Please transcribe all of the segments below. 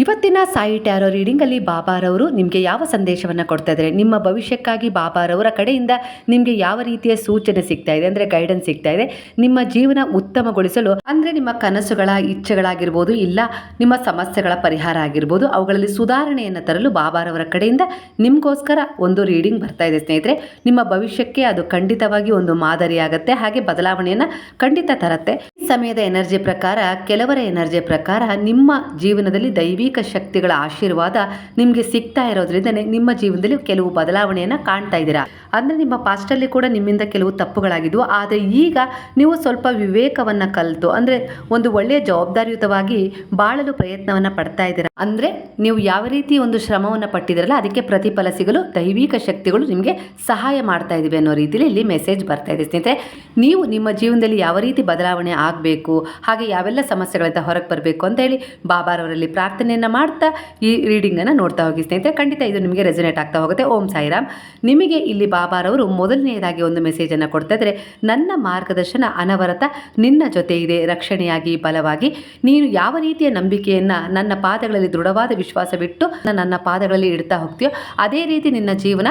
ಇವತ್ತಿನ ಸಾಯಿ ಟ್ಯಾರೋ ರೀಡಿಂಗಲ್ಲಿ ಬಾಬಾರವರು ನಿಮಗೆ ಯಾವ ಸಂದೇಶವನ್ನು ಕೊಡ್ತಾ ಇದ್ದಾರೆ? ನಿಮ್ಮ ಭವಿಷ್ಯಕ್ಕಾಗಿ ಬಾಬಾರವರ ಕಡೆಯಿಂದ ನಿಮಗೆ ಯಾವ ರೀತಿಯ ಸೂಚನೆ ಸಿಗ್ತಾ ಇದೆ? ಅಂದರೆ ಗೈಡೆನ್ಸ್ ಸಿಗ್ತಾ ಇದೆ. ನಿಮ್ಮ ಜೀವನ ಉತ್ತಮಗೊಳಿಸಲು, ಅಂದರೆ ನಿಮ್ಮ ಕನಸುಗಳ ಇಚ್ಛೆಗಳಾಗಿರ್ಬೋದು, ಇಲ್ಲ ನಿಮ್ಮ ಸಮಸ್ಯೆಗಳ ಪರಿಹಾರ ಆಗಿರ್ಬೋದು, ಅವುಗಳಲ್ಲಿ ಸುಧಾರಣೆಯನ್ನು ತರಲು ಬಾಬಾರವರ ಕಡೆಯಿಂದ ನಿಮಗೋಸ್ಕರ ಒಂದು ರೀಡಿಂಗ್ ಬರ್ತಾ ಇದೆ ಸ್ನೇಹಿತರೆ. ನಿಮ್ಮ ಭವಿಷ್ಯಕ್ಕೆ ಅದು ಖಂಡಿತವಾಗಿ ಒಂದು ಮಾದರಿಯಾಗತ್ತೆ. ಹಾಗೆ ಬದಲಾವಣೆಯನ್ನು ಖಂಡಿತ ತರತ್ತೆ. ಸಮಯದ ಎನರ್ಜಿ ಪ್ರಕಾರ, ಕೆಲವರ ಎನರ್ಜಿ ಪ್ರಕಾರ ನಿಮ್ಮ ಜೀವನದಲ್ಲಿ ದೈವಿಕ ಶಕ್ತಿಗಳ ಆಶೀರ್ವಾದ ನಿಮಗೆ ಸಿಗ್ತಾ ಇರೋದ್ರಿಂದನೇ ನಿಮ್ಮ ಜೀವನದಲ್ಲಿ ಕೆಲವು ಬದಲಾವಣೆಯನ್ನು ಕಾಣ್ತಾ ಇದ್ದೀರಾ. ಅಂದರೆ ನಿಮ್ಮ ಪಾಸ್ಟಲ್ಲಿ ಕೂಡ ನಿಮ್ಮಿಂದ ಕೆಲವು ತಪ್ಪುಗಳಾಗಿದ್ವು. ಆದರೆ ಈಗ ನೀವು ಸ್ವಲ್ಪ ವಿವೇಕವನ್ನು ಕಲಿತು, ಅಂದರೆ ಒಂದು ಒಳ್ಳೆಯ ಜವಾಬ್ದಾರಿಯುತವಾಗಿ ಬಾಳಲು ಪ್ರಯತ್ನವನ್ನು ಪಡ್ತಾ ಇದ್ದೀರಾ. ಅಂದರೆ ನೀವು ಯಾವ ರೀತಿ ಒಂದು ಶ್ರಮವನ್ನು ಪಟ್ಟಿದ್ದೀರಲ್ಲ, ಅದಕ್ಕೆ ಪ್ರತಿಫಲ ಸಿಗಲು ದೈವಿಕ ಶಕ್ತಿಗಳು ನಿಮಗೆ ಸಹಾಯ ಮಾಡ್ತಾ ಇದ್ದೀವಿ ಅನ್ನೋ ರೀತಿಯಲ್ಲಿ ಇಲ್ಲಿ ಮೆಸೇಜ್ ಬರ್ತಾ ಇದೆ. ಸ್ನೇಹಿತರೆ, ನೀವು ನಿಮ್ಮ ಜೀವನದಲ್ಲಿ ಯಾವ ರೀತಿ ಬದಲಾವಣೆ ಆಗಬೇಕು ಹಾಗೆ ಯಾವೆಲ್ಲ ಸಮಸ್ಯೆಗಳಿಂದ ಹೊರಗೆ ಬರಬೇಕು ಅಂತ ಹೇಳಿ ಬಾಬಾರವರಲ್ಲಿ ಪ್ರಾರ್ಥನೆಯನ್ನು ಮಾಡ್ತಾ ಈ ರೀಡಿಂಗನ್ನು ನೋಡ್ತಾ ಹೋಗಿ. ಸ್ನೇಹಿತರೆ, ಖಂಡಿತ ಇದು ನಿಮಗೆ ರೆಸೊನೇಟ್ ಆಗ್ತಾ ಹೋಗುತ್ತೆ. ಓಂ ಸಾಯಿರಾಮ್. ನಿಮಗೆ ಇಲ್ಲಿ ಬಾಬಾರವರು ಮೊದಲನೆಯದಾಗಿ ಒಂದು ಮೆಸೇಜನ್ನು ಕೊಡ್ತಾ ಇದ್ದಾರೆ ನನ್ನ ಮಾರ್ಗದರ್ಶನ ಅನವರತ, ನಿನ್ನ ಜೊತೆ ಇದೆ, ರಕ್ಷಣೆಯಾಗಿ, ಬಲವಾಗಿ. ನೀನು ಯಾವ ರೀತಿಯ ನಂಬಿಕೆಯನ್ನು ನನ್ನ ಪಾದಗಳಲ್ಲಿ ದೃಢವಾದ ವಿಶ್ವಾಸ ಬಿಟ್ಟು ನನ್ನ ಪಾದಗಳಲ್ಲಿ ಇಡ್ತಾ ಹೋಗ್ತೀಯೋ, ಅದೇ ರೀತಿ ನಿನ್ನ ಜೀವನ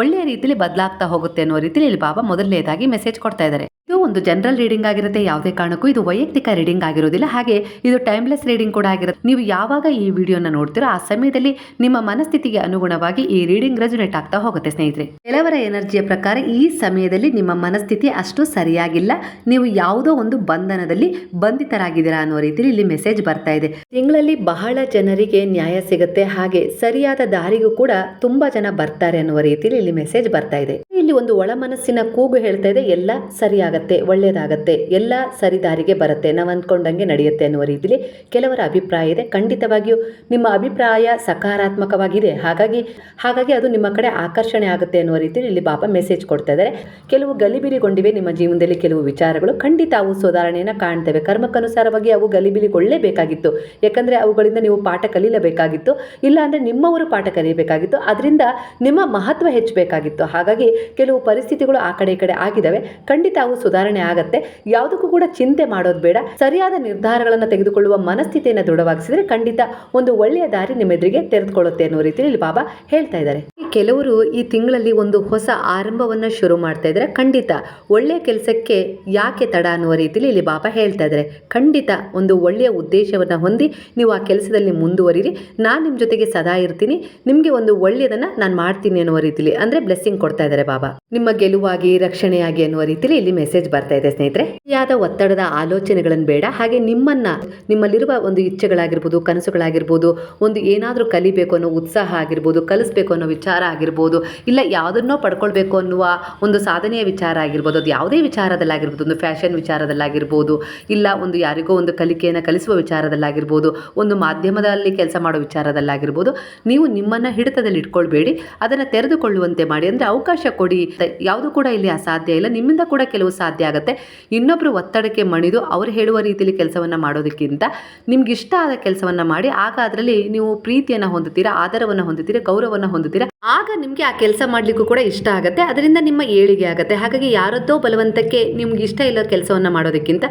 ಒಳ್ಳೆಯ ರೀತಿಯಲ್ಲಿ ಬದಲಾಗ್ತಾ ಹೋಗುತ್ತೆ ಅನ್ನೋ ರೀತಿಯಲ್ಲಿ ಇಲ್ಲಿ ಬಾಬಾ ಮೊದಲನೇದಾಗಿ ಮೆಸೇಜ್ ಕೊಡ್ತಾ ಇದ್ದಾರೆ. ಇದು ಒಂದು ಜನರಲ್ ರೀಡಿಂಗ್ ಆಗಿರುತ್ತೆ, ಯಾವುದೇ ಕಾರಣಕ್ಕೂ ಇದು ವೈಯಕ್ತಿಕ ರೀಡಿಂಗ್ ಆಗಿರೋದಿಲ್ಲ. ಹಾಗೆ ಇದು ಟೈಮ್ಲೆಸ್ ರೀಡಿಂಗ್ ಕೂಡ ಆಗಿರುತ್ತೆ. ನೀವು ಯಾವಾಗ ಈ ವಿಡಿಯೋನ ನೋಡ್ತೀರೋ ಆ ಸಮಯದಲ್ಲಿ ನಿಮ್ಮ ಮನಸ್ಥಿತಿಗೆ ಅನುಗುಣವಾಗಿ ಈ ರೀಡಿಂಗ್ ರೆಜುನೇಟ್ ಆಗ್ತಾ ಹೋಗುತ್ತೆ ಸ್ನೇಹಿತರೆ. ಕೆಲವರ ಎನರ್ಜಿಯ ಪ್ರಕಾರ ಈ ಸಮಯದಲ್ಲಿ ನಿಮ್ಮ ಮನಸ್ಥಿತಿ ಅಷ್ಟು ಸರಿಯಾಗಿಲ್ಲ. ನೀವು ಯಾವುದೋ ಒಂದು ಬಂಧನದಲ್ಲಿ ಬಂಧಿತರಾಗಿದ್ದೀರಾ ಅನ್ನೋ ರೀತಿಯಲ್ಲಿ ಇಲ್ಲಿ ಮೆಸೇಜ್ ಬರ್ತಾ ಇದೆ. ತಿಂಗಳಲ್ಲಿ ಬಹಳ ಜನರಿಗೆ ನ್ಯಾಯ ಸಿಗುತ್ತೆ. ಹಾಗೆ ಸರಿಯಾದ ದಾರಿಗೂ ಕೂಡ ತುಂಬಾ ಜನ ಬರ್ತಾರೆ ಅನ್ನುವ ರೀತಿಯಲ್ಲಿ ಇಲ್ಲಿ ಮೆಸೇಜ್ ಬರ್ತಾ ಇದೆ. ಇಲ್ಲಿ ಒಂದು ಒಳ ಮನಸ್ಸಿನ ಕೂಗು ಹೇಳ್ತಾ ಇದೆ, ಎಲ್ಲ ಸರಿಯಾಗತ್ತೆ. ಒಳ್ಳೇದಾಗತ್ತೆ ಎಲ್ಲ ಸರಿದಾರಿಗೆ ಬರುತ್ತೆ. ನಾವು ಅಂದ್ಕೊಂಡಂಗೆ ನಡೆಯುತ್ತೆ ಅನ್ನುವ ರೀತಿಯಲ್ಲಿ ಕೆಲವರ ಅಭಿಪ್ರಾಯ ಇದೆ. ಖಂಡಿತವಾಗಿಯೂ ನಿಮ್ಮ ಅಭಿಪ್ರಾಯ ಸಕಾರಾತ್ಮಕವಾಗಿದೆ. ಹಾಗಾಗಿ ಹಾಗಾಗಿ ಅದು ನಿಮ್ಮ ಕಡೆ ಆಕರ್ಷಣೆ ಆಗುತ್ತೆ ಅನ್ನುವ ರೀತಿಯಲ್ಲಿ ಇಲ್ಲಿ ಬಾಬಾ ಮೆಸೇಜ್ ಕೊಡ್ತಾ ಇದ್ದಾರೆ. ಕೆಲವು ಗಲಿಬಿಲಿಗೊಂಡಿವೆ ನಿಮ್ಮ ಜೀವನದಲ್ಲಿ ಕೆಲವು ವಿಚಾರಗಳು. ಖಂಡಿತ ಅವು ಸುಧಾರಣೆಯನ್ನು ಕಾಣ್ತವೆ. ಕರ್ಮಕ್ಕನುಸಾರವಾಗಿ ಅವು ಗಲಿಬಿಲಿಗೊಳ್ಳಲೇಬೇಕಾಗಿತ್ತು ಯಾಕಂದರೆ ಅವುಗಳಿಂದ ನೀವು ಪಾಠ ಕಲೀಲೇಬೇಕಾಗಿತ್ತು. ಇಲ್ಲಾಂದರೆ ನಿಮ್ಮವರು ಪಾಠ ಕಲಿಯಬೇಕಾಗಿತ್ತು ಅದರಿಂದ ನಿಮ್ಮ ಮಹತ್ವ ಹೆಚ್ಚಬೇಕಾಗಿತ್ತು. ಹಾಗಾಗಿ ಕೆಲವು ಪರಿಸ್ಥಿತಿಗಳು ಆ ಕಡೆ ಈ ಕಡೆ ಆಗಿದ್ದಾವೆ. ಖಂಡಿತ ಅವು ಸುಧಾರಣೆ ಆಗತ್ತೆ. ಯಾವುದಕ್ಕೂ ಕೂಡ ಚಿಂತೆ ಮಾಡೋದು ಬೇಡ. ಸರಿಯಾದ ನಿರ್ಧಾರಗಳನ್ನು ತೆಗೆದುಕೊಳ್ಳುವ ಮನಸ್ಥಿತಿಯನ್ನು ದೃಢವಾಗಿಸಿದ್ರೆ ಖಂಡಿತ ಒಂದು ಒಳ್ಳೆಯ ದಾರಿ ನಿಮ್ಮ ಎದುರಿಗೆ ತೆರೆದುಕೊಳ್ಳುತ್ತೆ ಅನ್ನೋ ರೀತಿಯಲ್ಲಿ ಇಲ್ಲಿ ಬಾಬಾ ಹೇಳ್ತಾ ಇದ್ದಾರೆ. ಕೆಲವರು ಈ ತಿಂಗಳಲ್ಲಿ ಒಂದು ಹೊಸ ಆರಂಭವನ್ನು ಶುರು ಮಾಡ್ತಾ ಇದ್ರೆ ಖಂಡಿತ ಒಳ್ಳೆಯ ಕೆಲಸಕ್ಕೆ ಯಾಕೆ ತಡ ಅನ್ನುವ ರೀತಿಯಲ್ಲಿ ಇಲ್ಲಿ ಬಾಬಾ ಹೇಳ್ತಾ ಇದ್ದಾರೆ. ಖಂಡಿತ ಒಂದು ಒಳ್ಳೆಯ ಉದ್ದೇಶವನ್ನು ಹೊಂದಿ ನೀವು ಆ ಕೆಲಸದಲ್ಲಿ ಮುಂದುವರಿರಿ. ನಾನು ನಿಮ್ಮ ಜೊತೆಗೆ ಸದಾ ಇರ್ತೀನಿ. ನಿಮಗೆ ಒಂದು ಒಳ್ಳೆಯದನ್ನು ನಾನು ಮಾಡ್ತೀನಿ ಅನ್ನುವ ರೀತಿಯಲ್ಲಿ ಅಂದರೆ ಬ್ಲೆಸ್ಸಿಂಗ್ ಕೊಡ್ತಾ ಇದ್ದಾರೆ ಬಾಬಾ. ನಿಮ್ಮ ಗೆಲುವಾಗಿ, ರಕ್ಷಣೆಯಾಗಿ ಅನ್ನುವ ರೀತಿಯಲ್ಲಿ ಇಲ್ಲಿ ಮೆಸೇಜ್ ಬರ್ತಾ ಇದೆ ಸ್ನೇಹಿತರೆ. ಯಾವ ಒತ್ತಡದ ಆಲೋಚನೆಗಳನ್ನು ಬೇಡ, ಹಾಗೆ ನಿಮ್ಮನ್ನ, ನಿಮ್ಮಲ್ಲಿರುವ ಒಂದು ಇಚ್ಛೆಗಳಾಗಿರ್ಬೋದು, ಕನಸುಗಳಾಗಿರ್ಬೋದು, ಒಂದು ಏನಾದರೂ ಕಲಿಬೇಕು ಅನ್ನೋ ಉತ್ಸಾಹ ಆಗಿರ್ಬೋದು, ಕಲಿಸ್ಬೇಕು ಅನ್ನೋ ವಿಚಾರ ಆಗಿರ್ಬೋದು, ಇಲ್ಲ ಯಾವುದನ್ನೋ ಪಡ್ಕೊಳ್ಬೇಕು ಅನ್ನುವ ಒಂದು ಸಾಧನೆಯ ವಿಚಾರ ಆಗಿರ್ಬೋದು, ಅದು ಯಾವುದೇ ವಿಚಾರದಲ್ಲಾಗಿರ್ಬೋದು, ಒಂದು ಫ್ಯಾಷನ್ ವಿಚಾರದಲ್ಲಾಗಿರ್ಬೋದು, ಇಲ್ಲ ಒಂದು ಯಾರಿಗೋ ಒಂದು ಕಲಿಕೆಯನ್ನು ಕಲಿಸುವ ವಿಚಾರದಲ್ಲಾಗಿರ್ಬೋದು, ಒಂದು ಮಾಧ್ಯಮದಲ್ಲಿ ಕೆಲಸ ಮಾಡೋ ವಿಚಾರದಲ್ಲಾಗಿರ್ಬೋದು, ನೀವು ನಿಮ್ಮನ್ನು ಹಿಡಿತದಲ್ಲಿ ಇಟ್ಕೊಳ್ಬೇಡಿ, ಅದನ್ನು ತೆರೆದುಕೊಳ್ಳುವಂತೆ ಮಾಡಿ, ಅಂದರೆ ಅವಕಾಶ ಕೊಡಿ, ಯಾವುದು ಕೂಡ ಇಲ್ಲಿ ಅಸಾಧ್ಯ ಇಲ್ಲ, ನಿಮ್ಮಿಂದ ಕೂಡ ಕೆಲವು ಆಗುತ್ತೆ. ಇನ್ನೊಬ್ಬರು ಒತ್ತಡಕ್ಕೆ ಮಣಿದು ಅವ್ರು ಹೇಳುವ ರೀತಿಯಲ್ಲಿ ಕೆಲಸವನ್ನು ಮಾಡೋದಕ್ಕಿಂತ ನಿಮ್ಗೆ ಇಷ್ಟ ಆದ ಕೆಲಸವನ್ನು ಮಾಡಿ, ಆಗ ಅದರಲ್ಲಿ ನೀವು ಪ್ರೀತಿಯನ್ನು ಹೊಂದುತ್ತೀರಾ ಆಧಾರವನ್ನು ಹೊಂದುತ್ತೀರಾ, ಗೌರವವನ್ನು ಹೊಂದುತ್ತೀರಾ, ಆಗ ನಿಮಗೆ ಆ ಕೆಲಸ ಮಾಡಲಿಕ್ಕೂ ಕೂಡ ಇಷ್ಟ ಆಗುತ್ತೆ. ಅದರಿಂದ ನಿಮ್ಮ ಏಳಿಗೆ ಆಗುತ್ತೆ. ಹಾಗಾಗಿ ಯಾರದ್ದೋ ಬಲವಂತಕ್ಕೆ ನಿಮ್ಗೆ ಇಷ್ಟ ಇಲ್ಲೋ ಕೆಲಸವನ್ನು ಮಾಡೋದಕ್ಕಿಂತ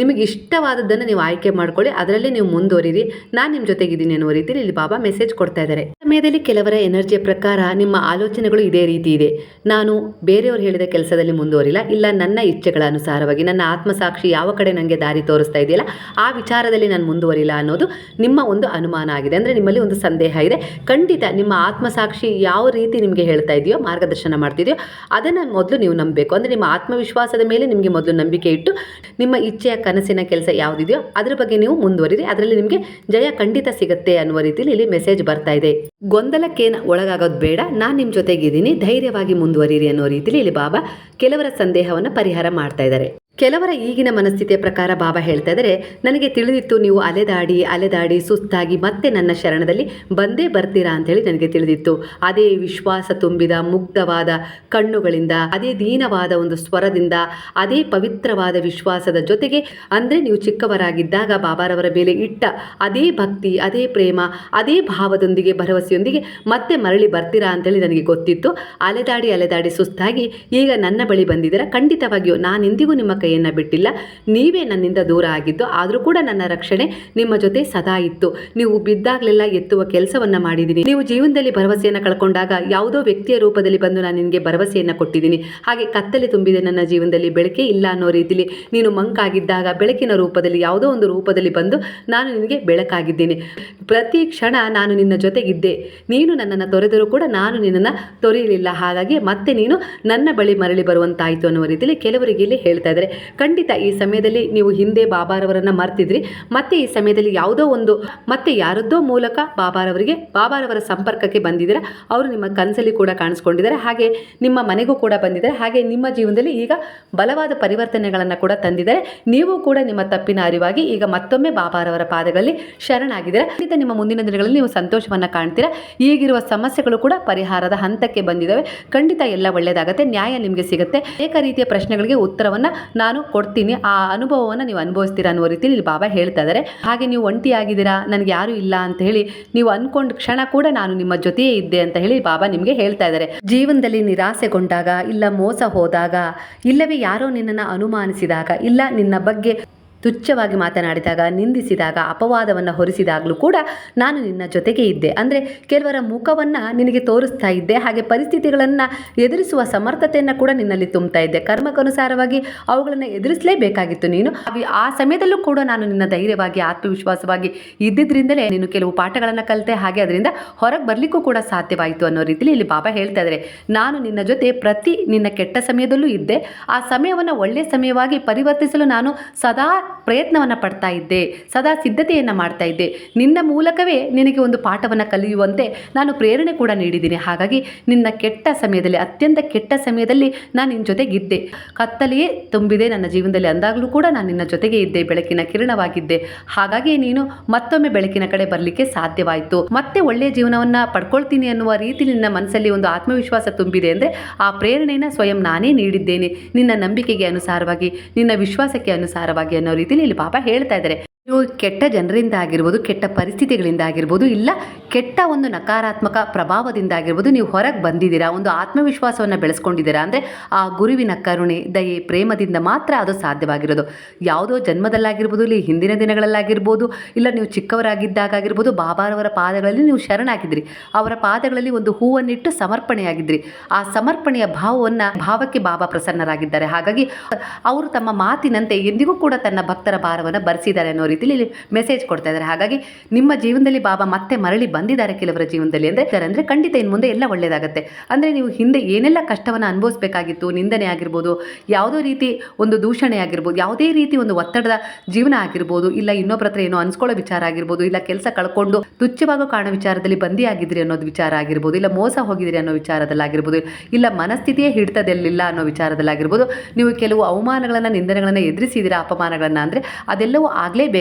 ನಿಮಗೆ ಇಷ್ಟವಾದದ್ದನ್ನು ನೀವು ಆಯ್ಕೆ ಮಾಡ್ಕೊಳ್ಳಿ. ಅದರಲ್ಲೇ ನೀವು ಮುಂದುವರಿರಿ. ನಾನು ನಿಮ್ಮ ಜೊತೆಗಿದ್ದೀನಿ ಅನ್ನುವ ರೀತಿಯಲ್ಲಿ ಇಲ್ಲಿ ಬಾಬಾ ಮೆಸೇಜ್ ಕೊಡ್ತಾ ಇದ್ದಾರೆ. ಸಮಯದಲ್ಲಿ ಕೆಲವರ ಎನರ್ಜಿಯ ಪ್ರಕಾರ ನಿಮ್ಮ ಆಲೋಚನೆಗಳು ಇದೇ ರೀತಿ ಇದೆ. ನಾನು ಬೇರೆಯವರು ಹೇಳಿದ ಕೆಲಸದಲ್ಲಿ ಮುಂದುವರಿಲ್ಲ. ಇಲ್ಲ, ನನ್ನ ಇಚ್ಛೆಗಳ ಅನುಸಾರವಾಗಿ. ನನ್ನ ಆತ್ಮಸಾಕ್ಷಿ ಯಾವ ಕಡೆ ನನಗೆ ದಾರಿ ತೋರಿಸ್ತಾ ಇದೆಯಲ್ಲ, ಆ ವಿಚಾರದಲ್ಲಿ ನಾನು ಮುಂದುವರಿಲ್ಲ ಅನ್ನೋದು ನಿಮ್ಮ ಒಂದು ಅನುಮಾನ ಆಗಿದೆ. ಅಂದರೆ ನಿಮ್ಮಲ್ಲಿ ಒಂದು ಸಂದೇಹ ಇದೆ. ಖಂಡಿತ ನಿಮ್ಮ ಆತ್ಮಸಾಕ್ಷಿ ಯಾವ ರೀತಿ ನಿಮಗೆ ಹೇಳ್ತಾ ಇದೆಯೋ, ಮಾರ್ಗದರ್ಶನ ಮಾಡ್ತಿದೆಯೋ, ಅದನ್ನು ಮೊದಲು ನೀವು ನಂಬಬೇಕು. ಅಂದರೆ ನಿಮ್ಮ ಆತ್ಮವಿಶ್ವಾಸದ ಮೇಲೆ ನಿಮಗೆ ಮೊದಲು ನಂಬಿಕೆ ಇಟ್ಟು, ನಿಮ್ಮ ಇಚ್ಛೆಯ ಕನಸಿನ ಕೆಲಸ ಯಾವುದಿದೆಯೋ, ಅದರ ಬಗ್ಗೆ ನೀವು ಮುಂದುವರಿರಿ. ಅದರಲ್ಲಿ ನಿಮಗೆ ಜಯ ಖಂಡಿತ ಸಿಗುತ್ತೆ ಅನ್ನುವ ರೀತಿಯಲ್ಲಿ ಇಲ್ಲಿ ಮೆಸೇಜ್ ಬರ್ತಾ ಇದೆ. ಗೊಂದಲಕ್ಕೇನು ಒಳಗಾಗೋದು ಬೇಡ. ನಾನು ನಿಮ್ಮ ಜೊತೆಗಿದ್ದೀನಿ. ಧೈರ್ಯವಾಗಿ ಮುಂದುವರಿಯಿರಿ ಅನ್ನೋ ರೀತಿಯಲ್ಲಿ ಇಲ್ಲಿ ಬಾಬಾ ಕೆಲವರ ಸಂದೇಹವನ್ನು ಪರಿಹಾರ ಮಾಡ್ತಾ ಇದ್ದಾರೆ. ಕೆಲವರ ಈಗಿನ ಮನಸ್ಥಿತಿಯ ಪ್ರಕಾರ ಬಾಬಾ ಹೇಳ್ತಾ ಇದ್ದಾರೆ, ನನಗೆ ತಿಳಿದಿತ್ತು ನೀವು ಅಲೆದಾಡಿ ಅಲೆದಾಡಿ ಸುಸ್ತಾಗಿ ಮತ್ತೆ ನನ್ನ ಶರಣದಲ್ಲಿ ಬಂದೇ ಬರ್ತೀರಾ ಅಂತ ಹೇಳಿ ನನಗೆ ತಿಳಿದಿತ್ತು. ಅದೇ ವಿಶ್ವಾಸ ತುಂಬಿದ ಮುಗ್ಧವಾದ ಕಣ್ಣುಗಳಿಂದ, ಅದೇ ದೀನವಾದ ಒಂದು ಸ್ವರದಿಂದ, ಅದೇ ಪವಿತ್ರವಾದ ವಿಶ್ವಾಸದ ಜೊತೆಗೆ ಅಂದರೆ ನೀವು ಚಿಕ್ಕವರಾಗಿದ್ದಾಗ ಬಾಬಾರವರ ಮೇಲೆ ಇಟ್ಟ ಅದೇ ಭಕ್ತಿ, ಅದೇ ಪ್ರೇಮ, ಅದೇ ಭಾವದೊಂದಿಗೆ, ಭರವಸೆಯೊಂದಿಗೆ ಮತ್ತೆ ಮರಳಿ ಬರ್ತೀರಾ ಅಂತೇಳಿ ನನಗೆ ಗೊತ್ತಿತ್ತು. ಅಲೆದಾಡಿ ಅಲೆದಾಡಿ ಸುಸ್ತಾಗಿ ಈಗ ನನ್ನ ಬಳಿ ಬಂದಿದ್ದೀರಾ? ಖಂಡಿತವಾಗಿಯೂ ನಾನೆಂದಿಗೂ ನಿಮ್ಮ ಕೈಯನ್ನು ಬಿಟ್ಟಿಲ್ಲ. ನೀವೇ ನನ್ನಿಂದ ದೂರ ಆಗಿದ್ದು, ಆದರೂ ಕೂಡ ನನ್ನ ರಕ್ಷಣೆ ನಿಮ್ಮ ಜೊತೆ ಸದಾ ಇತ್ತು. ನೀವು ಬಿದ್ದಾಗಲೆಲ್ಲ ಎತ್ತುವ ಕೆಲಸವನ್ನ ಮಾಡಿದ್ದೀನಿ ನೀವು ಜೀವನದಲ್ಲಿ ಭರವಸೆಯನ್ನು ಕಳ್ಕೊಂಡಾಗ ಯಾವುದೋ ವ್ಯಕ್ತಿಯ ರೂಪದಲ್ಲಿ ಬಂದು ನಾನು ನಿನಗೆ ಭರವಸೆಯನ್ನು ಕೊಟ್ಟಿದ್ದೀನಿ ಹಾಗೆ ಕತ್ತಲೆ ತುಂಬಿದೆ ನನ್ನ ಜೀವನದಲ್ಲಿ, ಬೆಳಕೆ ಇಲ್ಲ ಅನ್ನೋ ರೀತಿಲಿ ನೀನು ಮಂಕಾಗಿದ್ದಾಗ, ಬೆಳಕಿನ ರೂಪದಲ್ಲಿ ಯಾವುದೋ ಒಂದು ರೂಪದಲ್ಲಿ ಬಂದು ನಾನು ನಿನಗೆ ಬೆಳಕಾಗಿದ್ದೇನೆ. ಪ್ರತಿ ಕ್ಷಣ ನಾನು ನಿನ್ನ ಜೊತೆಗಿದ್ದೆ. ನೀನು ನನ್ನನ್ನು ತೊರೆದರೂ ಕೂಡ ನಾನು ನಿನ್ನನ್ನು ತೊರೆಯಲಿಲ್ಲ. ಹಾಗಾಗಿ ಮತ್ತೆ ನೀನು ನನ್ನ ಬಳಿ ಮರಳಿ ಬರುವಂತಾಯಿತು ಅನ್ನೋ ರೀತಿಯಲ್ಲಿ ಕೆಲವರಿಗೆ ಇಲ್ಲಿ ಹೇಳ್ತಾ ಇದ್ದಾರೆ. ಖಂಡಿತ ಈ ಸಮಯದಲ್ಲಿ ನೀವು ಹಿಂದೆ ಬಾಬಾರವರನ್ನ ಮರ್ತಿದ್ರಿ. ಮತ್ತೆ ಈ ಸಮಯದಲ್ಲಿ ಯಾವುದೋ ಒಂದು, ಮತ್ತೆ ಯಾರದ್ದೋ ಮೂಲಕ ಬಾಬಾರವರಿಗೆ, ಬಾಬಾರವರ ಸಂಪರ್ಕಕ್ಕೆ ಬಂದಿದ್ದೀರ. ಅವರು ನಿಮ್ಮ ಕನಸಲ್ಲಿ ಕೂಡ ಕಾಣಿಸ್ಕೊಂಡಿದ್ದಾರೆ. ಹಾಗೆ ನಿಮ್ಮ ಮನೆಗೂ ಕೂಡ ಬಂದಿದ್ದಾರೆ. ಹಾಗೆ ನಿಮ್ಮ ಜೀವನದಲ್ಲಿ ಈಗ ಬಲವಾದ ಪರಿವರ್ತನೆಗಳನ್ನು ಕೂಡ ತಂದಿದ್ದಾರೆ. ನೀವು ಕೂಡ ನಿಮ್ಮ ತಪ್ಪಿನ ಅರಿವಾಗಿ ಈಗ ಮತ್ತೊಮ್ಮೆ ಬಾಬಾರವರ ಪಾದಗಳಲ್ಲಿ ಶರಣಾಗಿದ್ದೀರಾ. ಖಂಡಿತ ನಿಮ್ಮ ಮುಂದಿನ ದಿನಗಳಲ್ಲಿ ನೀವು ಸಂತೋಷವನ್ನು ಕಾಣ್ತೀರಾ. ಈಗಿರುವ ಸಮಸ್ಯೆಗಳು ಕೂಡ ಪರಿಹಾರದ ಹಂತಕ್ಕೆ ಬಂದಿದ್ದಾವೆ. ಖಂಡಿತ ಎಲ್ಲ ಒಳ್ಳೆಯದಾಗುತ್ತೆ ನ್ಯಾಯ ನಿಮಗೆ ಸಿಗುತ್ತೆ. ಅನೇಕ ರೀತಿಯ ಪ್ರಶ್ನೆಗಳಿಗೆ ಉತ್ತರವನ್ನು ನಾನು ಕೊಡ್ತೀನಿ, ಆ ಅನುಭವವನ್ನು ನೀವು ಅನುಭವಿಸ್ತೀರಾ ಅನ್ನೋ ರೀತಿಯಲ್ಲಿ ಇಲ್ಲಿ ಬಾಬಾ ಹೇಳ್ತಾ ಇದ್ದಾರೆ. ಹಾಗೆ ನೀವು ಒಂಟಿಯಾಗಿದ್ದೀರಾ, ನನಗೆ ಯಾರೂ ಇಲ್ಲ ಅಂತ ಹೇಳಿ ನೀವು ಅಂದ್ಕೊಂಡ ಕ್ಷಣ ಕೂಡ ನಾನು ನಿಮ್ಮ ಜೊತೆಯೇ ಇದ್ದೆ ಅಂತ ಹೇಳಿ ಬಾಬಾ ನಿಮಗೆ ಹೇಳ್ತಾ ಇದ್ದಾರೆ. ಜೀವನದಲ್ಲಿ ನಿರಾಸೆಗೊಂಡಾಗ, ಇಲ್ಲ ಮೋಸ ಹೋದಾಗ, ಇಲ್ಲವೇ ಯಾರೋ ನಿನ್ನನ್ನು ಅನುಮಾನಿಸಿದಾಗ, ಇಲ್ಲ ನಿನ್ನ ಬಗ್ಗೆ ತುಚ್ಛವಾಗಿ ಮಾತನಾಡಿದಾಗ, ನಿಂದಿಸಿದಾಗ, ಅಪವಾದವನ್ನು ಹೊರಿಸಿದಾಗಲೂ ಕೂಡ ನಾನು ನಿನ್ನ ಜೊತೆಗೆ ಇದ್ದೆ. ಅಂದರೆ ಕೆಲವರ ಮುಖವನ್ನು ನಿನಗೆ ತೋರಿಸ್ತಾ ಇದ್ದೆ. ಹಾಗೆ ಪರಿಸ್ಥಿತಿಗಳನ್ನು ಎದುರಿಸುವ ಸಮರ್ಥತೆಯನ್ನು ಕೂಡ ನಿನ್ನಲ್ಲಿ ತುಂಬ್ತಾ ಇದ್ದೆ. ಕರ್ಮಕ್ಕನುಸಾರವಾಗಿ ಅವುಗಳನ್ನು ಎದುರಿಸಲೇಬೇಕಾಗಿತ್ತು ನೀನು. ಆ ಸಮಯದಲ್ಲೂ ಕೂಡ ನಾನು ನಿನ್ನ ಧೈರ್ಯವಾಗಿ, ಆತ್ಮವಿಶ್ವಾಸವಾಗಿ ಇದ್ದಿದ್ದರಿಂದಲೇ ನೀನು ಕೆಲವು ಪಾಠಗಳನ್ನು ಕಲಿತೆ. ಹಾಗೆ ಅದರಿಂದ ಹೊರಗೆ ಬರಲಿಕ್ಕೂ ಕೂಡ ಸಾಧ್ಯವಾಯಿತು ಅನ್ನೋ ರೀತಿಯಲ್ಲಿ ಇಲ್ಲಿ ಬಾಬಾ ಹೇಳ್ತಾ ಇದ್ದಾರೆ ನಾನು ನಿನ್ನ ಜೊತೆ ಪ್ರತಿ ನಿನ್ನ ಕೆಟ್ಟ ಸಮಯದಲ್ಲೂ ಇದ್ದೆ. ಆ ಸಮಯವನ್ನು ಒಳ್ಳೆಯ ಸಮಯವಾಗಿ ಪರಿವರ್ತಿಸಲು ನಾನು ಸದಾ ಪ್ರಯತ್ನವನ್ನು ಪಡ್ತಾ ಇದ್ದೆ, ಸದಾ ಸಿದ್ಧತೆಯನ್ನು ಮಾಡ್ತಾ ಇದ್ದೆ. ನಿನ್ನ ಮೂಲಕವೇ ನಿನಗೆ ಒಂದು ಪಾಠವನ್ನು ಕಲಿಯುವಂತೆ ನಾನು ಪ್ರೇರಣೆ ಕೂಡ ನೀಡಿದ್ದೀನಿ. ಹಾಗಾಗಿ ನಿನ್ನ ಕೆಟ್ಟ ಸಮಯದಲ್ಲಿ, ಅತ್ಯಂತ ಕೆಟ್ಟ ಸಮಯದಲ್ಲಿ ನಾನು ನಿನ್ನ ಜೊತೆಗಿದ್ದೆ. ಕತ್ತಲೆಯೇ ತುಂಬಿದೆ ನನ್ನ ಜೀವನದಲ್ಲಿ. ಅಂದಾಗಲೂ ಕೂಡ ನಾನು ನಿನ್ನ ಜೊತೆಗೆ ಇದ್ದೆ, ಬೆಳಕಿನ ಕಿರಣವಾಗಿದ್ದೆ. ಹಾಗಾಗಿ ನೀನು ಮತ್ತೊಮ್ಮೆ ಬೆಳಕಿನ ಕಡೆ ಬರಲಿಕ್ಕೆ ಸಾಧ್ಯವಾಯಿತು. ಮತ್ತೆ ಒಳ್ಳೆಯ ಜೀವನವನ್ನು ಪಡ್ಕೊಳ್ತೀನಿ ಅನ್ನುವ ರೀತಿ ನಿನ್ನ ಮನಸ್ಸಲ್ಲಿ ಒಂದು ಆತ್ಮವಿಶ್ವಾಸ ತುಂಬಿದೆ ಅಂದರೆ ಆ ಪ್ರೇರಣೆಯನ್ನು ಸ್ವಯಂ ನಾನೇ ನೀಡಿದ್ದೇನೆ. ನಿನ್ನ ನಂಬಿಕೆಗೆ ಅನುಸಾರವಾಗಿ, ನಿನ್ನ ವಿಶ್ವಾಸಕ್ಕೆ ಅನುಸಾರವಾಗಿ ಅನ್ನೋ ರೀತಿಯಲ್ಲಿ ಇಲ್ಲಿ ಪಾಪ ಹೇಳ್ತಾ ಇದ್ದಾರೆ. ನೀವು ಕೆಟ್ಟ ಜನರಿಂದ ಆಗಿರ್ಬೋದು, ಕೆಟ್ಟ ಪರಿಸ್ಥಿತಿಗಳಿಂದ ಆಗಿರ್ಬೋದು, ಇಲ್ಲ ಕೆಟ್ಟ ಒಂದು ನಕಾರಾತ್ಮಕ ಪ್ರಭಾವದಿಂದ ಆಗಿರ್ಬೋದು ನೀವು ಹೊರಗೆ ಬಂದಿದ್ದೀರಾ, ಒಂದು ಆತ್ಮವಿಶ್ವಾಸವನ್ನು ಬೆಳೆಸ್ಕೊಂಡಿದ್ದೀರಾ ಅಂದರೆ ಆ ಗುರುವಿನ ಕರುಣೆ, ದಯೆ, ಪ್ರೇಮದಿಂದ ಮಾತ್ರ ಅದು ಸಾಧ್ಯವಾಗಿರೋದು. ಯಾವುದೋ ಜನ್ಮದಲ್ಲಾಗಿರ್ಬೋದು, ಇಲ್ಲಿ ಹಿಂದಿನ ದಿನಗಳಲ್ಲಾಗಿರ್ಬೋದು, ಇಲ್ಲ ನೀವು ಚಿಕ್ಕವರಾಗಿದ್ದಾಗಿರ್ಬೋದು ಬಾಬಾರವರ ಪಾದಗಳಲ್ಲಿ ನೀವು ಶರಣಾಗಿದ್ರಿ ಅವರ ಪಾದಗಳಲ್ಲಿ ಒಂದು ಹೂವನ್ನಿಟ್ಟು ಸಮರ್ಪಣೆಯಾಗಿದ್ರಿ ಆ ಸಮರ್ಪಣೆಯ ಭಾವವನ್ನು ಭಾವಕ್ಕೆ ಬಾಬಾ ಪ್ರಸನ್ನರಾಗಿದ್ದಾರೆ. ಹಾಗಾಗಿ ಅವರು ತಮ್ಮ ಮಾತಿನಂತೆ ಎಂದಿಗೂ ಕೂಡ ತನ್ನ ಭಕ್ತರ ಭಾರವನ್ನು ಬರೆಸಿದ್ದಾರೆ ಅನ್ನೋ ರೀತಿಯಲ್ಲಿ ಇಲ್ಲಿ ಮೆಸೇಜ್ ಕೊಡ್ತಾ ಇದ್ದಾರೆ. ಹಾಗಾಗಿ ನಿಮ್ಮ ಜೀವನದಲ್ಲಿ ಬಾಬಾ ಮತ್ತೆ ಮರಳಿ ಬಂದಿದ್ದಾರೆ ಕೆಲವರ ಜೀವನದಲ್ಲಿ ಅಂದರೆ ಅಂದರೆ ಖಂಡಿತ ಇನ್ನು ಮುಂದೆ ಎಲ್ಲ ಒಳ್ಳೆಯದಾಗುತ್ತೆ ಅಂದರೆ ನೀವು ಹಿಂದೆ ಏನೆಲ್ಲ ಕಷ್ಟವನ್ನು ಅನುಭವಿಸಬೇಕಾಗಿತ್ತು, ನಿಂದನೆ ಆಗಿರ್ಬೋದು, ಯಾವುದೋ ರೀತಿ ಒಂದು ದೂಷಣೆ ಆಗಿರ್ಬೋದು, ಯಾವುದೇ ರೀತಿ ಒಂದು ಒತ್ತಡದ ಜೀವನ ಆಗಿರ್ಬೋದು, ಇಲ್ಲ ಇನ್ನೊಬ್ಬರ ಹತ್ರ ಏನೋ ಅನ್ಸ್ಕೊಳ್ಳೋ ವಿಚಾರ ಆಗಿರ್ಬೋದು, ಇಲ್ಲ ಕೆಲಸ ಕಳ್ಕೊಂಡು ತುಚ್ಛವಾಗೋ ಕಾಣೋ ವಿಚಾರದಲ್ಲಿ ಬಂದಿ ಆಗಿದ್ರಿ ಅನ್ನೋದು ವಿಚಾರ ಆಗಿರ್ಬೋದು, ಇಲ್ಲ ಮೋಸ ಹೋಗಿದ್ರಿ ಅನ್ನೋ ವಿಚಾರದಲ್ಲಾಗಿರ್ಬೋದು ಇಲ್ಲ ಮನಸ್ಥಿತಿಯೇ ಹಿಡಿತದಲ್ಲಿಲ್ಲ ಅನ್ನೋ ವಿಚಾರದಲ್ಲಾಗಿರ್ಬೋದು ನೀವು ಕೆಲವು ಅವಮಾನಗಳನ್ನು, ನಿಂದನೆಗಳನ್ನು ಎದುರಿಸಿದಿರ, ಅಪಮಾನಗಳನ್ನು, ಅಂದರೆ ಅದೆಲ್ಲವೂ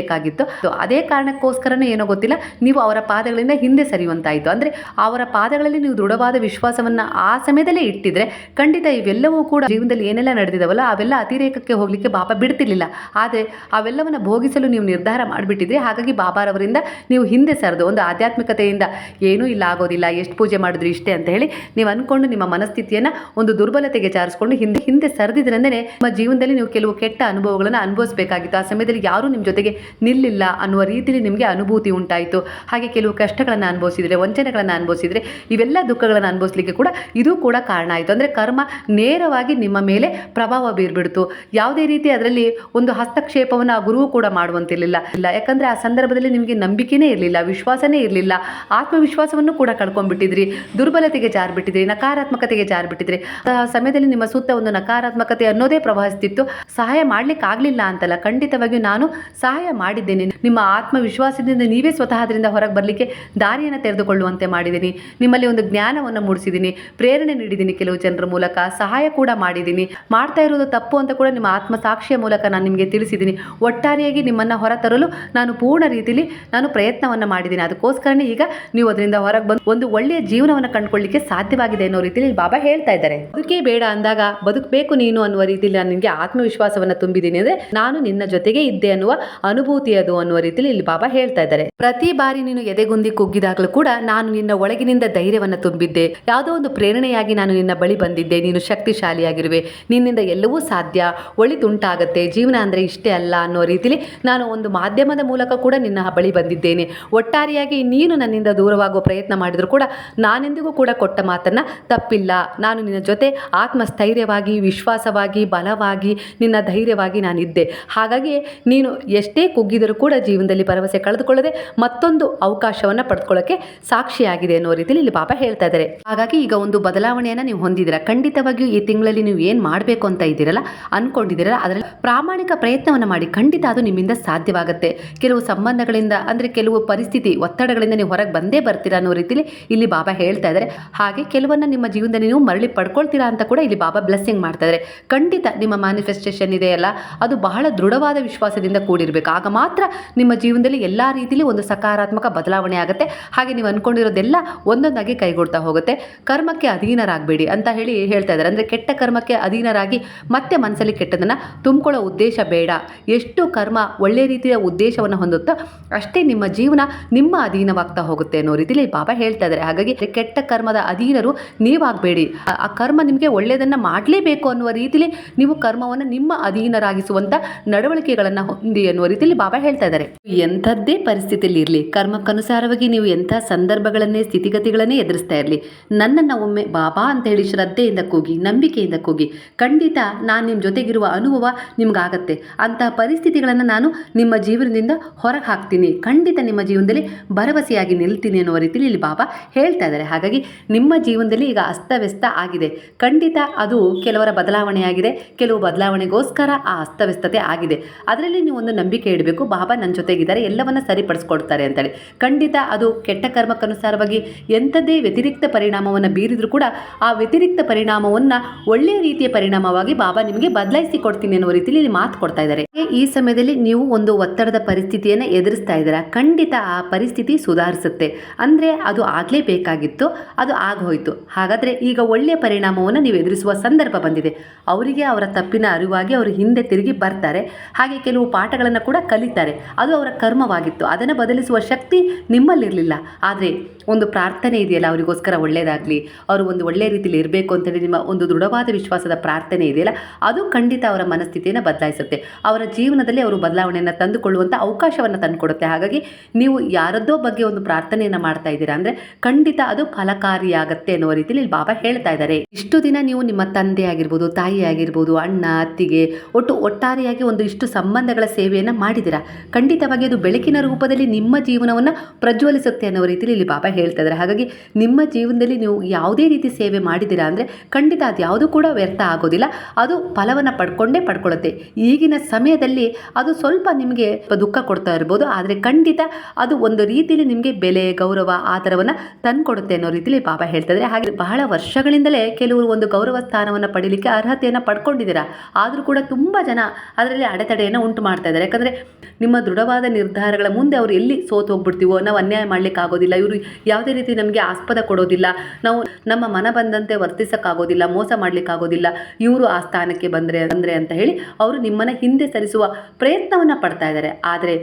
ಆಗಲೇಬೇಕಾಗಿತ್ತು ಅದೇ ಕಾರಣಕ್ಕೋಸ್ಕರನೇ ಏನೋ ಗೊತ್ತಿಲ್ಲ. ನೀವು ಅವರ ಪಾದಗಳಿಂದ ಹಿಂದೆ ಸರಿಯುವಂತಾಯಿತು. ಅಂದರೆ ಅವರ ಪಾದಗಳಲ್ಲಿ ನೀವು ದೃಢವಾದ ವಿಶ್ವಾಸವನ್ನು ಆ ಸಮಯದಲ್ಲೇ ಇಟ್ಟಿದ್ರೆ ಖಂಡಿತ ಇವೆಲ್ಲವೂ ಕೂಡ ಜೀವನದಲ್ಲಿ ಏನೆಲ್ಲ ನಡೆದಿದವಲ್ಲ, ಅವೆಲ್ಲ ಅತಿರೇಕಕ್ಕೆ ಹೋಗಲಿಕ್ಕೆ ಬಾಬಾ ಬಿಡ್ತಿರ್ಲಿಲ್ಲ. ಆದರೆ ಅವೆಲ್ಲವನ್ನು ಭೋಗಿಸಲು ನೀವು ನಿರ್ಧಾರ ಮಾಡಿಬಿಟ್ಟಿದ್ರೆ ಹಾಗಾಗಿ ಬಾಬಾರವರಿಂದ ನೀವು ಹಿಂದೆ ಸರಿದು, ಒಂದು ಆಧ್ಯಾತ್ಮಿಕತೆಯಿಂದ ಏನೂ ಇಲ್ಲ, ಆಗೋದಿಲ್ಲ, ಎಷ್ಟು ಪೂಜೆ ಮಾಡಿದ್ರು ಇಷ್ಟೇ ಅಂತ ಹೇಳಿ ನೀವು ಅಂದ್ಕೊಂಡು ನಿಮ್ಮ ಮನಸ್ಥಿತಿಯನ್ನು ಒಂದು ದುರ್ಬಲತೆಗೆ ಚಾರಿಸ್ಕೊಂಡು ಹಿಂದೆ ಹಿಂದೆ ಸರಿದಿದ್ರಂದೇ ನಿಮ್ಮ ಜೀವನದಲ್ಲಿ ನೀವು ಕೆಲವು ಕೆಟ್ಟ ಅನುಭವಗಳನ್ನು ಅನುಭವಿಸಬೇಕಾಗಿತ್ತು. ಆ ಸಮಯದಲ್ಲಿ ಯಾರೂ ನಿಮ್ಮ ಜೊತೆಗೆ ನಿಲ್ಲಿಲ್ಲ ಅನ್ನುವ ರೀತಿಯಲ್ಲಿ ನಿಮಗೆ ಅನುಭೂತಿ ಉಂಟಾಯಿತು. ಹಾಗೆ ಕೆಲವು ಕಷ್ಟಗಳನ್ನು ಅನುಭವಿಸಿದರೆ, ವಂಚನೆಗಳನ್ನು ಅನುಭವಿಸಿದರೆ, ಇವೆಲ್ಲ ದುಃಖಗಳನ್ನು ಅನುಭವಿಸಲಿಕ್ಕೆ ಕೂಡ ಇದು ಕೂಡ ಕಾರಣ ಆಯಿತು. ಅಂದರೆ ಕರ್ಮ ನೇರವಾಗಿ ನಿಮ್ಮ ಮೇಲೆ ಪ್ರಭಾವ ಬೀರ್ಬಿಡ್ತು. ಯಾವುದೇ ರೀತಿ ಅದರಲ್ಲಿ ಒಂದು ಹಸ್ತಕ್ಷೇಪವನ್ನು ಆ ಗುರುವು ಕೂಡ ಮಾಡುವಂತಿರಲಿಲ್ಲ. ಇಲ್ಲ, ಯಾಕಂದರೆ ಆ ಸಂದರ್ಭದಲ್ಲಿ ನಿಮಗೆ ನಂಬಿಕೆನೇ ಇರಲಿಲ್ಲ, ವಿಶ್ವಾಸನೇ ಇರಲಿಲ್ಲ. ಆತ್ಮವಿಶ್ವಾಸವನ್ನು ಕೂಡ ಕಳ್ಕೊಂಡ್ಬಿಟ್ಟಿದ್ರಿ. ದುರ್ಬಲತೆಗೆ ಜಾರಿಬಿಟ್ಟಿದ್ರಿ, ನಕಾರಾತ್ಮಕತೆಗೆ ಜಾರಿಬಿಟ್ಟಿದ್ರಿ. ಆ ಸಮಯದಲ್ಲಿ ನಿಮ್ಮ ಸುತ್ತ ಒಂದು ನಕಾರಾತ್ಮಕತೆ ಅನ್ನೋದೇ ಪ್ರವಹಿಸ್ತಿತ್ತು. ಸಹಾಯ ಮಾಡ್ಲಿಕ್ಕೆ ಆಗಲಿಲ್ಲ ಅಂತಲ್ಲ. ಖಂಡಿತವಾಗಿಯೂ ನಾನು ಸಹಾಯ ಮಾಡಿದ್ದೇನೆ. ನಿಮ್ಮ ಆತ್ಮವಿಶ್ವಾಸದಿಂದ ನೀವೇ ಸ್ವತಃ ಅದರಿಂದ ಹೊರಗೆ ಬರಲಿಕ್ಕೆ ದಾರಿಯನ್ನು ತೆರೆದುಕೊಳ್ಳುವಂತೆ ಮಾಡಿದ್ದೀನಿ. ನಿಮ್ಮಲ್ಲಿ ಒಂದು ಜ್ಞಾನವನ್ನು ಮೂಡಿಸಿದ್ದೀನಿ. ಪ್ರೇರಣೆ ನೀಡಿದ್ದೀನಿ ಕೆಲವು ಜನರ ಮೂಲಕ. ಸಹಾಯ ಕೂಡ ಮಾಡಿದ್ದೀನಿ. ಮಾಡ್ತಾ ಇರೋದು ತಪ್ಪು ಅಂತ ಕೂಡ ನಿಮ್ಮ ಆತ್ಮ ಸಾಕ್ಷಿಯ ಮೂಲಕ ನಾನು ನಿಮಗೆ ತಿಳಿಸಿದ್ದೀನಿ. ಒಟ್ಟಾರೆಯಾಗಿ ನಿಮ್ಮನ್ನು ಹೊರತರಲು ನಾನು ಪೂರ್ಣ ರೀತಿಯಲ್ಲಿ ನಾನು ಪ್ರಯತ್ನವನ್ನು ಮಾಡಿದ್ದೀನಿ. ಅದಕ್ಕೋಸ್ಕರನೇ ಈಗ ನೀವು ಅದರಿಂದ ಹೊರಗೆ ಬಂದು ಒಂದು ಒಳ್ಳೆಯ ಜೀವನವನ್ನು ಕಂಡುಕೊಳ್ಳಿಕ್ಕೆ ಸಾಧ್ಯವಾಗಿದೆ ಅನ್ನೋ ರೀತಿಯಲ್ಲಿ ಬಾಬಾ ಹೇಳ್ತಾ ಇದ್ದಾರೆ. ಬದುಕೇ ಬೇಡ ಅಂದಾಗ ಬದುಕಬೇಕು ನೀನು ಅನ್ನುವ ರೀತಿಯಲ್ಲಿ ನಾನು ನಿಮಗೆ ಆತ್ಮವಿಶ್ವಾಸವನ್ನು ತುಂಬಿದ್ದೀನಿ. ಅಂದರೆ ನಾನು ನಿನ್ನ ಜೊತೆಗೆ ಇದ್ದೆ ಅನ್ನುವ ಅನುಭೂತಿ ಅದು ಅನ್ನುವ ರೀತಿಯಲ್ಲಿ ಇಲ್ಲಿ ಬಾಬಾ ಹೇಳ್ತಾ ಇದ್ದಾರೆ. ಪ್ರತಿ ಬಾರಿ ನೀನು ಎದೆಗುಂದಿ ಕುಗ್ಗಿದಾಗಲೂ ಕೂಡ ನಾನು ನಿನ್ನ ಒಳಗಿನಿಂದ ಧೈರ್ಯವನ್ನು ತುಂಬಿದ್ದೆ. ಯಾವುದೋ ಒಂದು ಪ್ರೇರಣೆಯಾಗಿ ನಾನು ನಿನ್ನ ಬಳಿ ಬಂದಿದ್ದೆ. ನೀನು ಶಕ್ತಿಶಾಲಿಯಾಗಿರುವೆ. ನಿನ್ನಿಂದ ಎಲ್ಲವೂ ಸಾಧ್ಯ. ಒಳಿತುಂಟಾಗತ್ತೆ. ಜೀವನ ಅಂದರೆ ಇಷ್ಟೇ ಅಲ್ಲ ಅನ್ನೋ ರೀತಿಲಿ ನಾನು ಒಂದು ಮಾಧ್ಯಮದ ಮೂಲಕ ಕೂಡ ನಿನ್ನ ಬಳಿ ಬಂದಿದ್ದೇನೆ. ಒಟ್ಟಾರೆಯಾಗಿ ನೀನು ನನ್ನಿಂದ ದೂರವಾಗುವ ಪ್ರಯತ್ನ ಮಾಡಿದರೂ ಕೂಡ ನಾನೆಂದಿಗೂ ಕೂಡ ಕೊಟ್ಟ ಮಾತನ್ನು ತಪ್ಪಿಲ್ಲ. ನಾನು ನಿನ್ನ ಜೊತೆ ಆತ್ಮಸ್ಥೈರ್ಯವಾಗಿ, ವಿಶ್ವಾಸವಾಗಿ, ಬಲವಾಗಿ, ನಿನ್ನ ಧೈರ್ಯವಾಗಿ ನಾನಿದ್ದೆ. ಹಾಗಾಗಿ ನೀನು ಎಷ್ಟೇ ಕುಗ್ಗಿದರೂ ಕೂಡ ಜೀವನದಲ್ಲಿ ಭರವಸೆ ಕಳೆದುಕೊಳ್ಳದೆ ಮತ್ತೊಂದು ಅವಕಾಶವನ್ನು ಪಡೆದುಕೊಳ್ಳೋಕ್ಕೆ ಸಾಕ್ಷಿಯಾಗಿದೆ ಅನ್ನೋ ರೀತಿಯಲ್ಲಿ ಇಲ್ಲಿ ಬಾಬಾ ಹೇಳ್ತಾ ಇದ್ದಾರೆ. ಹಾಗಾಗಿ ಈಗ ಒಂದು ಬದಲಾವಣೆಯನ್ನು ನೀವು ಹೊಂದಿದ್ದೀರಾ? ಖಂಡಿತವಾಗಿಯೂ ಈ ತಿಂಗಳಲ್ಲಿ ನೀವು ಏನು ಮಾಡಬೇಕು ಅಂತ ಇದ್ದೀರಲ್ಲ ಅಂದ್ಕೊಂಡಿದ್ದೀರಲ್ಲ ಅದರಲ್ಲಿ ಪ್ರಾಮಾಣಿಕ ಪ್ರಯತ್ನವನ್ನು ಮಾಡಿ ಖಂಡಿತ ಅದು ನಿಮ್ಮಿಂದ ಸಾಧ್ಯವಾಗುತ್ತೆ. ಕೆಲವು ಸಂಬಂಧಗಳಿಂದ ಅಂದರೆ ಕೆಲವು ಪರಿಸ್ಥಿತಿ, ಒತ್ತಡಗಳಿಂದ ನೀವು ಹೊರಗೆ ಬಂದೇ ಬರ್ತೀರಾ ಅನ್ನೋ ರೀತಿಯಲ್ಲಿ ಇಲ್ಲಿ ಬಾಬಾ ಹೇಳ್ತಾ ಇದ್ದಾರೆ. ಹಾಗೆ ಕೆಲವನ್ನ ನಿಮ್ಮ ಜೀವನದಲ್ಲಿ ನೀವು ಮರಳಿ ಪಡ್ಕೊಳ್ತೀರಾ ಅಂತ ಕೂಡ ಇಲ್ಲಿ ಬಾಬಾ ಬ್ಲೆಸ್ಸಿಂಗ್ ಮಾಡ್ತಾ ಇದ್ದಾರೆ. ಖಂಡಿತ ನಿಮ್ಮ ಮ್ಯಾನಿಫೆಸ್ಟೇಷನ್ ಇದೆಯಲ್ಲ, ಅದು ಬಹಳ ದೃಢವಾದ ವಿಶ್ವಾಸದಿಂದ ಕೂಡಿರಬೇಕು. ಆಗ ಮಾತ್ರ ನಿಮ್ಮ ಜೀವನದಲ್ಲಿ ಎಲ್ಲ ರೀತಿಯಲ್ಲಿ ಒಂದು ಸಕಾರಾತ್ಮಕ ಬದಲಾವಣೆ ಆಗುತ್ತೆ. ಹಾಗೆ ನೀವು ಅಂದ್ಕೊಂಡಿರೋದೆಲ್ಲ ಒಂದೊಂದಾಗಿ ಕೈಗೊಡ್ತಾ ಹೋಗುತ್ತೆ. ಕರ್ಮಕ್ಕೆ ಅಧೀನರಾಗಬೇಡಿ ಅಂತ ಹೇಳಿ ಹೇಳ್ತಾ ಇದ್ದಾರೆ. ಅಂದರೆ ಕೆಟ್ಟ ಕರ್ಮಕ್ಕೆ ಅಧೀನರಾಗಿ ಮತ್ತೆ ಮನಸ್ಸಲ್ಲಿ ಕೆಟ್ಟದನ್ನು ತುಂಬಿಕೊಳ್ಳೋ ಉದ್ದೇಶ ಬೇಡ. ಎಷ್ಟು ಕರ್ಮ ಒಳ್ಳೆ ರೀತಿಯ ಉದ್ದೇಶವನ್ನು ಹೊಂದುತ್ತೋ ಅಷ್ಟೇ ನಿಮ್ಮ ಜೀವನ ನಿಮ್ಮ ಅಧೀನವಾಗ್ತಾ ಹೋಗುತ್ತೆ ಅನ್ನೋ ರೀತಿಯಲ್ಲಿ ಬಾಬಾ ಹೇಳ್ತಾ ಇದ್ದಾರೆ. ಹಾಗಾಗಿ ಕೆಟ್ಟ ಕರ್ಮದ ಅಧೀನರು ನೀವಾಗಬೇಡಿ. ಆ ಕರ್ಮ ನಿಮಗೆ ಒಳ್ಳೆಯದನ್ನು ಮಾಡಲೇಬೇಕು ಅನ್ನುವ ರೀತಿಯಲ್ಲಿ ನೀವು ಕರ್ಮವನ್ನು ನಿಮ್ಮ ಅಧೀನರಾಗಿಸುವಂಥ ನಡವಳಿಕೆಗಳನ್ನು ಹೊಂದಿ ಅನ್ನುವ ರೀತಿಯಲ್ಲಿ ಬಾಬಾ ಹೇಳ್ತಾ ಇದ್ದಾರೆ. ಎಂಥದ್ದೇ ಪರಿಸ್ಥಿತಿಯಲ್ಲಿ ಇರಲಿ, ಕರ್ಮಕ್ಕನುಸಾರವಾಗಿ ನೀವು ಎಂಥ ಸಂದರ್ಭಗಳನ್ನೇ, ಸ್ಥಿತಿಗತಿಗಳನ್ನೇ ಎದುರಿಸ್ತಾ ಇರಲಿ, ನನ್ನನ್ನು ಒಮ್ಮೆ ಬಾಬಾ ಅಂತ ಹೇಳಿ ಶ್ರದ್ಧೆಯಿಂದ ಕೂಗಿ, ನಂಬಿಕೆಯಿಂದ ಕೂಗಿ, ಖಂಡಿತ ನಾನು ನಿಮ್ಮ ಜೊತೆಗಿರುವ ಅನುಭವ ನಿಮ್ಗಾಗತ್ತೆ. ಅಂತಹ ಪರಿಸ್ಥಿತಿಗಳನ್ನು ನಾನು ನಿಮ್ಮ ಜೀವನದಿಂದ ಹೊರಗೆ ಹಾಕ್ತೀನಿ. ಖಂಡಿತ ನಿಮ್ಮ ಜೀವನದಲ್ಲಿ ಭರವಸೆಯಾಗಿ ನಿಲ್ತೀನಿ ಅನ್ನುವ ರೀತಿಯಲ್ಲಿ ಇಲ್ಲಿ ಬಾಬಾ ಹೇಳ್ತಾ ಇದ್ದಾರೆ. ಹಾಗಾಗಿ ನಿಮ್ಮ ಜೀವನದಲ್ಲಿ ಈಗ ಅಸ್ತವ್ಯಸ್ತ ಆಗಿದೆ. ಖಂಡಿತ ಅದು ಕೆಲವರ ಬದಲಾವಣೆಯಾಗಿದೆ, ಕೆಲವು ಬದಲಾವಣೆಗೋಸ್ಕರ ಆ ಅಸ್ತವ್ಯಸ್ತತೆ ಆಗಿದೆ. ಅದರಲ್ಲಿ ನೀವು ಒಂದು ನಂಬಿಕೆ ಇಡಬೇಕು. ಬಾಬಾ ನನ್ನ ಜೊತೆಗಿದ್ದಾರೆ, ಎಲ್ಲವನ್ನ ಸರಿಪಡಿಸ್ಕೊಡ್ತಾರೆ ಅಂತೇಳಿ. ಖಂಡಿತ ಅದು ಕೆಟ್ಟ ಕರ್ಮಕ್ಕನುಸಾರವಾಗಿ ಎಂಥದ್ದೇ ವ್ಯತಿರಿಕ್ತ ಪರಿಣಾಮವನ್ನು ಬೀರಿದರೂ ಕೂಡ ಆ ವ್ಯತಿರಿಕ್ತ ಪರಿಣಾಮವನ್ನು ಒಳ್ಳೆಯ ರೀತಿಯ ಪರಿಣಾಮವಾಗಿ ಬಾಬಾ ನಿಮಗೆ ಬದಲಾಯಿಸಿ ಕೊಡ್ತೀನಿ ಅನ್ನೋ ರೀತಿಯಲ್ಲಿ ಮಾತು ಕೊಡ್ತಾ ಇದ್ದಾರೆ. ಈ ಸಮಯದಲ್ಲಿ ನೀವು ಒಂದು ಒತ್ತಡದ ಪರಿಸ್ಥಿತಿಯನ್ನು ಎದುರಿಸ್ತಾ ಇದ್ದೀರಾ? ಖಂಡಿತ ಆ ಪರಿಸ್ಥಿತಿ ಸುಧಾರಿಸುತ್ತೆ. ಅಂದರೆ ಅದು ಆಗಲೇಬೇಕಾಗಿತ್ತು, ಅದು ಆಗೋಯ್ತು. ಹಾಗಾದರೆ ಈಗ ಒಳ್ಳೆಯ ಪರಿಣಾಮವನ್ನು ನೀವು ಎದುರಿಸುವ ಸಂದರ್ಭ ಬಂದಿದೆ. ಅವರಿಗೆ ಅವರ ತಪ್ಪಿನ ಅರಿವಾಗಿ ಅವರು ಹಿಂದೆ ತಿರುಗಿ ಬರ್ತಾರೆ. ಹಾಗೆ ಕೆಲವು ಪಾಠಗಳನ್ನು ಕೂಡ ಕಲಿತಾರೆ. ಅದು ಅವರ ಕರ್ಮವಾಗಿತ್ತು. ಅದನ್ನು ಬದಲಿಸುವ ಶಕ್ತಿ ನಿಮ್ಮಲ್ಲಿರಲಿಲ್ಲ. ಆದರೆ ಒಂದು ಪ್ರಾರ್ಥನೆ ಇದೆಯಲ್ಲ ಅವರಿಗೋಸ್ಕರ ಒಳ್ಳೆಯದಾಗಲಿ ಅವರು ಒಂದು ಒಳ್ಳೆಯ ರೀತಿಯಲ್ಲಿ ಇರಬೇಕು ಅಂತೇಳಿ ನಿಮ್ಮ ಒಂದು ದೃಢವಾದ ವಿಶ್ವಾಸದ ಪ್ರಾರ್ಥನೆ ಇದೆಯಲ್ಲ, ಅದು ಖಂಡಿತ ಅವರ ಮನಸ್ಥಿತಿಯನ್ನು ಬದಲಾಯಿಸುತ್ತೆ. ಅವರ ಜೀವನದಲ್ಲಿ ಅವರು ಬದಲಾವಣೆಯನ್ನು ತಂದುಕೊಳ್ಳುವಂಥ ಅವಕಾಶವನ್ನು ತಂದುಕೊಡುತ್ತೆ. ಹಾಗಾಗಿ ನೀವು ಯಾರದ್ದೋ ಬಗ್ಗೆ ಒಂದು ಪ್ರಾರ್ಥನೆಯನ್ನು ಮಾಡ್ತಾ ಇದ್ದೀರಾ ಅಂದರೆ ಖಂಡಿತ ಅದು ಫಲಕಾರಿಯಾಗತ್ತೆ ಅನ್ನೋ ರೀತಿಯಲ್ಲಿ ಬಾಬಾ ಹೇಳ್ತಾ ಇದ್ದಾರೆ. ಇಷ್ಟು ದಿನ ನೀವು ನಿಮ್ಮ ತಂದೆ ಆಗಿರ್ಬೋದು, ತಾಯಿ ಆಗಿರ್ಬೋದು, ಅಣ್ಣ, ಅತ್ತಿಗೆ ಒಟ್ಟು ಒಟ್ಟಾರೆಯಾಗಿ ಒಂದು ಇಷ್ಟು ಸಂಬಂಧಗಳ ಸೇವೆಯನ್ನು ಮಾಡಿದ್ದೀರಾ? ಖಂಡಿತವಾಗಿ ಅದು ಬೆಳಕಿನ ರೂಪದಲ್ಲಿ ನಿಮ್ಮ ಜೀವನವನ್ನು ಪ್ರಜ್ವಲಿಸುತ್ತೆ ಅನ್ನೋ ರೀತಿಯಲ್ಲಿ ಇಲ್ಲಿ ಬಾಬಾ ಹೇಳ್ತಾ ಇದ್ದಾರೆ. ಹಾಗಾಗಿ ನಿಮ್ಮ ಜೀವನದಲ್ಲಿ ನೀವು ಯಾವುದೇ ರೀತಿ ಸೇವೆ ಮಾಡಿದ್ದೀರಾ ಅಂದರೆ ಖಂಡಿತ ಅದು ಯಾವುದು ಕೂಡ ವ್ಯರ್ಥ ಆಗೋದಿಲ್ಲ. ಅದು ಫಲವನ್ನು ಪಡ್ಕೊಂಡೇ ಪಡ್ಕೊಳ್ಳುತ್ತೆ. ಈಗಿನ ಸಮಯದಲ್ಲಿ ಅದು ಸ್ವಲ್ಪ ನಿಮಗೆ ದುಃಖ ಕೊಡ್ತಾ ಇರ್ಬೋದು. ಆದರೆ ಖಂಡಿತ ಅದು ಒಂದು ರೀತಿಯಲ್ಲಿ ನಿಮಗೆ ಬೆಲೆ, ಗೌರವ ಆ ಥರವನ್ನು ತಂದುಕೊಡುತ್ತೆ ಅನ್ನೋ ರೀತಿಯಲ್ಲಿ ಬಾಬಾ ಹೇಳ್ತಾ ಇದ್ದಾರೆ. ಹಾಗೆ ಬಹಳ ವರ್ಷಗಳಿಂದಲೇ ಕೆಲವರು ಒಂದು ಗೌರವ ಸ್ಥಾನವನ್ನು ಪಡೀಲಿಕ್ಕೆ ಅರ್ಹತೆಯನ್ನು ಪಡ್ಕೊಂಡಿದ್ದೀರಾ. ಆದರೂ ಕೂಡ ತುಂಬ ಜನ ಅದರಲ್ಲಿ ಅಡೆತಡೆಯನ್ನು ಉಂಟು ಮಾಡ್ತಾ ಇದ್ದಾರೆ. ಯಾಕಂದರೆ ನಿಮ್ಮ ದೃಢವಾದ ನಿರ್ಧಾರಗಳ ಮುಂದೆ ಅವರು ಎಲ್ಲಿ ಸೋತು ಹೋಗ್ಬಿಡ್ತೀವೋ, ನಾವು ಅನ್ಯಾಯ ಮಾಡ್ಲಿಕ್ಕೆ ಆಗೋದಿಲ್ಲ ಇವರು ಯಾವುದೇ ರೀತಿ ನಮಗೆ ಆಸ್ಪದ ಕೊಡೋದಿಲ್ಲ, ನಾವು ನಮ್ಮ ಮನ ಬಂದಂತೆ ವರ್ತಿಸಕ್ಕಾಗೋದಿಲ್ಲ, ಮೋಸ ಮಾಡ್ಲಿಕ್ಕಾಗೋದಿಲ್ಲ, ಇವರು ಆ ಸ್ಥಾನಕ್ಕೆ ಬಂದರೆ ಅಂದರೆ ಅಂತ ಹೇಳಿ ಅವರು ನಿಮ್ಮನ್ನು ಹಿಂದೆ ಸರಿಸುವ ಪ್ರಯತ್ನವನ್ನು ಪಡ್ತಾ ಇದ್ದಾರೆ ಆದರೆ